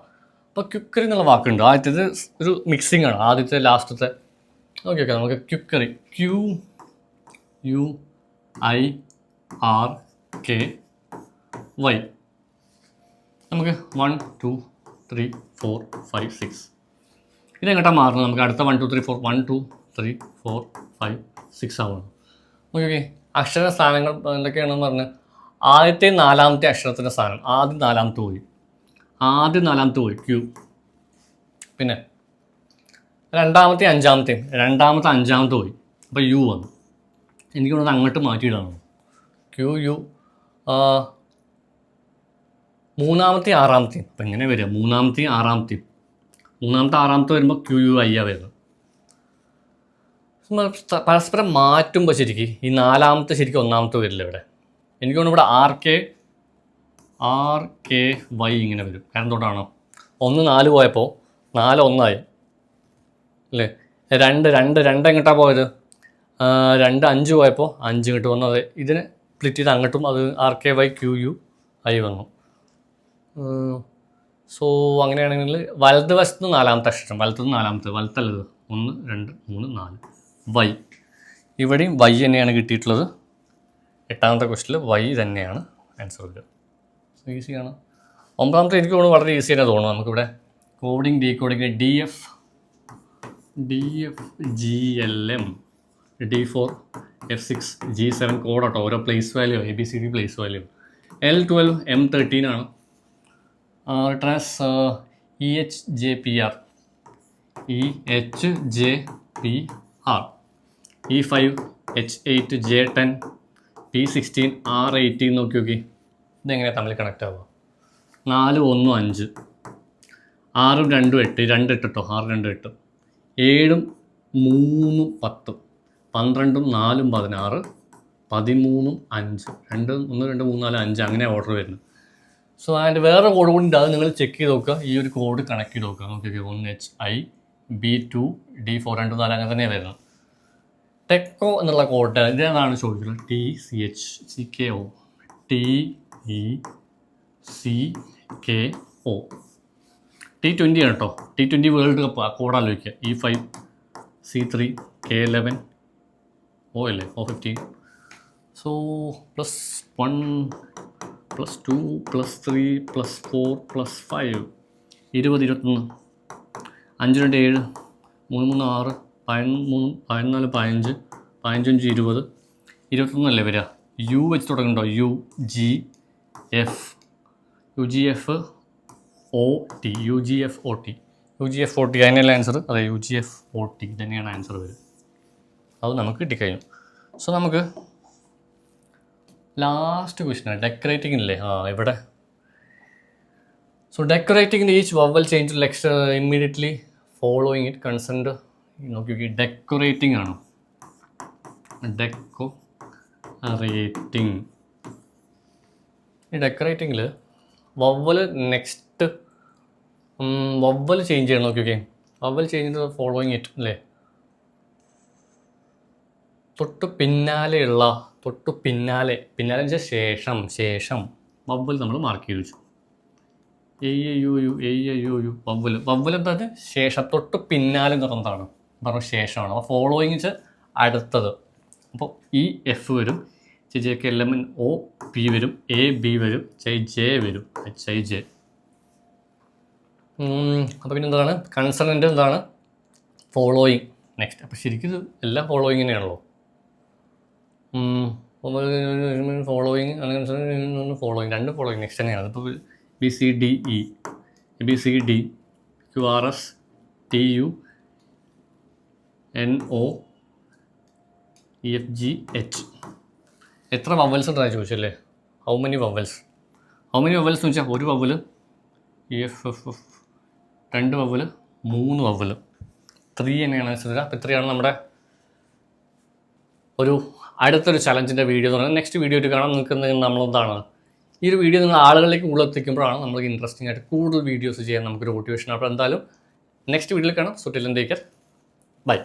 അപ്പോൾ ക്യുക്കറി എന്നുള്ള വാക്കുണ്ട്. ആദ്യത്തേത് ഒരു മിക്സിംഗ് ആണ്. ആദ്യത്തെ ലാസ്റ്റത്തെ ഓക്കെ ഓക്കെ നമുക്ക് quirky Q U I R K Y നമുക്ക് one two three four five six ഇതെങ്ങോട്ടാണ് മാറുന്നത്? നമുക്ക് അടുത്ത one two three four one two three four five six ആവുന്നു ഓക്കെ ഓക്കെ അക്ഷര സ്ഥാനങ്ങൾ എന്തൊക്കെയാണെന്ന് പറഞ്ഞ്? ആദ്യത്തെ നാലാമത്തെ അക്ഷരത്തിന്റെ സ്ഥാനം. ആദ്യം നാലാമത്തെ പോയി ആദ്യം നാലാമത്തെ പോയി ക്യൂ പിന്നെ രണ്ടാമത്തെ അഞ്ചാമത്തെ രണ്ടാമത്തെ അഞ്ചാമത്തെ പോയി അപ്പോൾ യു വന്നു. എനിക്ക് തോന്നുന്നത് അങ്ങോട്ട് മാറ്റിയിടാണ് ക്യു യു മൂന്നാമത്തെ ആറാമത്തെ. അപ്പം എങ്ങനെ വരിക? മൂന്നാമത്തെ ആറാമത്തെ. മൂന്നാമത്തെ ആറാമത്തെ വരുമ്പോൾ ക്യൂ യു ഐ ആ വരുന്നത് പരസ്പരം മാറ്റുമ്പോൾ ശരിക്കും ഈ നാലാമത്തെ ശരിക്കും ഒന്നാമത്തെ വരില്ല ഇവിടെ. എനിക്ക് തോന്നുന്നു ഇവിടെ R K R K Y ഇങ്ങനെ വരും. കാരണം തൊട്ടാണോ ഒന്ന് നാല് പോയപ്പോൾ നാല് ഒന്നായി. അല്ലേ? രണ്ട് രണ്ട് രണ്ട് എങ്ങോട്ടാണ് പോയത്? രണ്ട് അഞ്ച് പോയപ്പോൾ അഞ്ച് ഇങ്ങോട്ട് വന്നു. അതെ ഇതിനെ സ്പ്ലിറ്റ് ചെയ്ത് അങ്ങോട്ടും അത് R K Y Q U ആയി വന്നു. സോ അങ്ങനെയാണെങ്കിൽ വലത് വശത്ത് നാലാമത്തെ അക്ഷരം വലത്തത് നാലാമത്തെ വലത്തല്ലത്. ഒന്ന് രണ്ട് മൂന്ന് നാല്. വൈ. ഇവിടെയും വൈ തന്നെയാണ് കിട്ടിയിട്ടുള്ളത്. എട്ടാമത്തെ ക്വസ്റ്റിൽ വൈ തന്നെയാണ് ആൻസർ വരിക. ഈസിയാണ് ഒമ്പതാമത്തെ എനിക്ക് തോന്നുന്നു വളരെ ഈസി തന്നെ തോന്നുന്നു നമുക്കിവിടെ. Coding decoding D F D F G L M D four F six G seven code കോഡാട്ടോ ഓരോ place value A B C D place value L twelve M thirteen ആണ്. Trust E H J P R E H J P R E five H eight J ten P sixteen R eighteen നോക്കി നോക്കി. ഇതെങ്ങനെയാണ് തമ്മിൽ കണക്റ്റ് ആവുക? നാല് ഒന്നും അഞ്ച്. ആറും രണ്ടും എട്ട് രണ്ട് എട്ട് കേട്ടോ ആറ് രണ്ട് എട്ട്. ഏഴും മൂന്നും പത്തും. പന്ത്രണ്ടും നാലും പതിനാറ് പതിമൂന്നും അഞ്ച്. രണ്ട് ഒന്ന് രണ്ട് മൂന്ന് നാല് അഞ്ച്. അങ്ങനെ ഓർഡർ വരുന്നത് സോ അതിന്റെ വേറെ കോഡ് കൂടി ഉണ്ട് അത് നിങ്ങൾ ചെക്ക് ചെയ്ത് നോക്കുക. ഈ ഒരു കോഡ് കണക്ട് ചെയ്ത് നോക്കുക. നോക്കി ഒന്ന് H I B two D four രണ്ട് നാല് അങ്ങനെ തന്നെയാണ് വരുന്നത്. ടെക്കോ എന്നുള്ള കോഡ് ഇതേതാണ് ചോദിക്കുന്നത്? T C H C K O T E C K O T twenty ആണ് കേട്ടോ ടി ട്വന്റി വേൾഡ് കപ്പ് ആ കോഡ് ആലോചിക്കുക. E five C three K eleven O അല്ലേ? O fifteen so plus one plus two plus three plus four plus five ഇരുപത് ഇരുപത്തൊന്ന് അഞ്ച് രണ്ട് ഏഴ്. മൂന്ന് മൂന്ന് ആറ്. പതിമൂന്ന് പതിനാല് പതിനഞ്ച്. പതിനഞ്ചഞ്ച് ഇരുപത്. ഇരുപത്തൊന്നല്ലേ വരിക? യു വെച്ച് തുടങ്ങണ്ടോ? U G F U G F O T U G F O T U G F O T അതിനല്ല ആൻസർ അതെ U G F O T തന്നെയാണ് ആൻസർ വരിക. അത് നമുക്ക് കിട്ടിക്കഴിഞ്ഞു. സോ നമുക്ക് ലാസ്റ്റ് ക്വസ്റ്റ്യൻ ഡെക്കറേറ്റിംഗ് അല്ലേ ആ ഇവിടെ so decorating each vowel changes immediately following it consonant നോക്കി നോക്കി ഡെക്കറേറ്റിംഗ് ആണ്? ഡെക്കോ റേറ്റിംഗ് ഈ ഡെക്കറേറ്റിങ്ങിൽ വവ്വൽ നെക്സ്റ്റ് വവ്വൽ ചേഞ്ച് ചെയ്യണം നോക്കി okay vowel change following it അല്ലേ? തൊട്ട് പിന്നാലെയുള്ള തൊട്ട് പിന്നാലെ പിന്നാലെ വെച്ചാൽ ശേഷം ശേഷം. വവ്വൽ നമ്മൾ മാർക്ക് ചെയ്ത് വെച്ചു. A U U A U U vowel. Vowel എന്താ ശേഷം തൊട്ട് പിന്നാലെ എന്ന് പറഞ്ഞതാണ് പറഞ്ഞു ശേഷമാണ്. അപ്പോൾ ഫോളോയിങ് വെച്ചാൽ അടുത്തത്. അപ്പോൾ ഇ എഫ് വരും ചെ J K L M N O P വരും എ ബി വരും ചൈ ജെ വരും എച്ച് ഐ ജെ അപ്പോൾ പിന്നെ എന്താണ്? കൺസണന്റ് എന്താണ്? ഫോളോയിങ് നെക്സ്റ്റ് അപ്പോൾ ശരിക്കും എല്ലാം ഫോളോയിങ് തന്നെയാണല്ലോ. ഫോളോയിങ് അങ്ങനെ ഫോളോയിങ് രണ്ട് ഫോളോയിങ് നെക്സ്റ്റ് തന്നെയാണ് ഇപ്പോൾ B C D E B C D Q R S T U N O F G H എത്ര വവൽസ് ഉണ്ടെന്നാണ് ചോദിച്ചല്ലേ how many vowels how many vowels എന്ന് വെച്ചാൽ ഒരു വവൽ എഫ് എഫ് എഫ് രണ്ട് വവൽ മൂന്ന് വവൽ ത്രീ തന്നെയാണ് ആൻസർ അപ്പോൾ ഇത്രയാണ് നമ്മുടെ ഒരു അടുത്തൊരു ചലഞ്ചിന്റെ വീഡിയോ എന്ന് പറയുന്നത് നെക്സ്റ്റ് വീഡിയോ ആയിട്ട് കാണാം നിങ്ങൾക്ക് എന്തെങ്കിലും നമ്മളെന്താണ്? ഈ ഒരു വീഡിയോ നിങ്ങൾ ആളുകളിലേക്ക് കൂടുതൽ എത്തിക്കുമ്പോഴാണ് നമുക്ക് ഇൻട്രസ്റ്റിംഗ് ആയിട്ട് കൂടുതൽ വീഡിയോസ് ചെയ്യാൻ നമുക്കൊരു മോട്ടിവേഷൻ അപ്പോൾ എന്തായാലും നെക്സ്റ്റ് വീഡിയോയിൽ കാണാം. So till taker by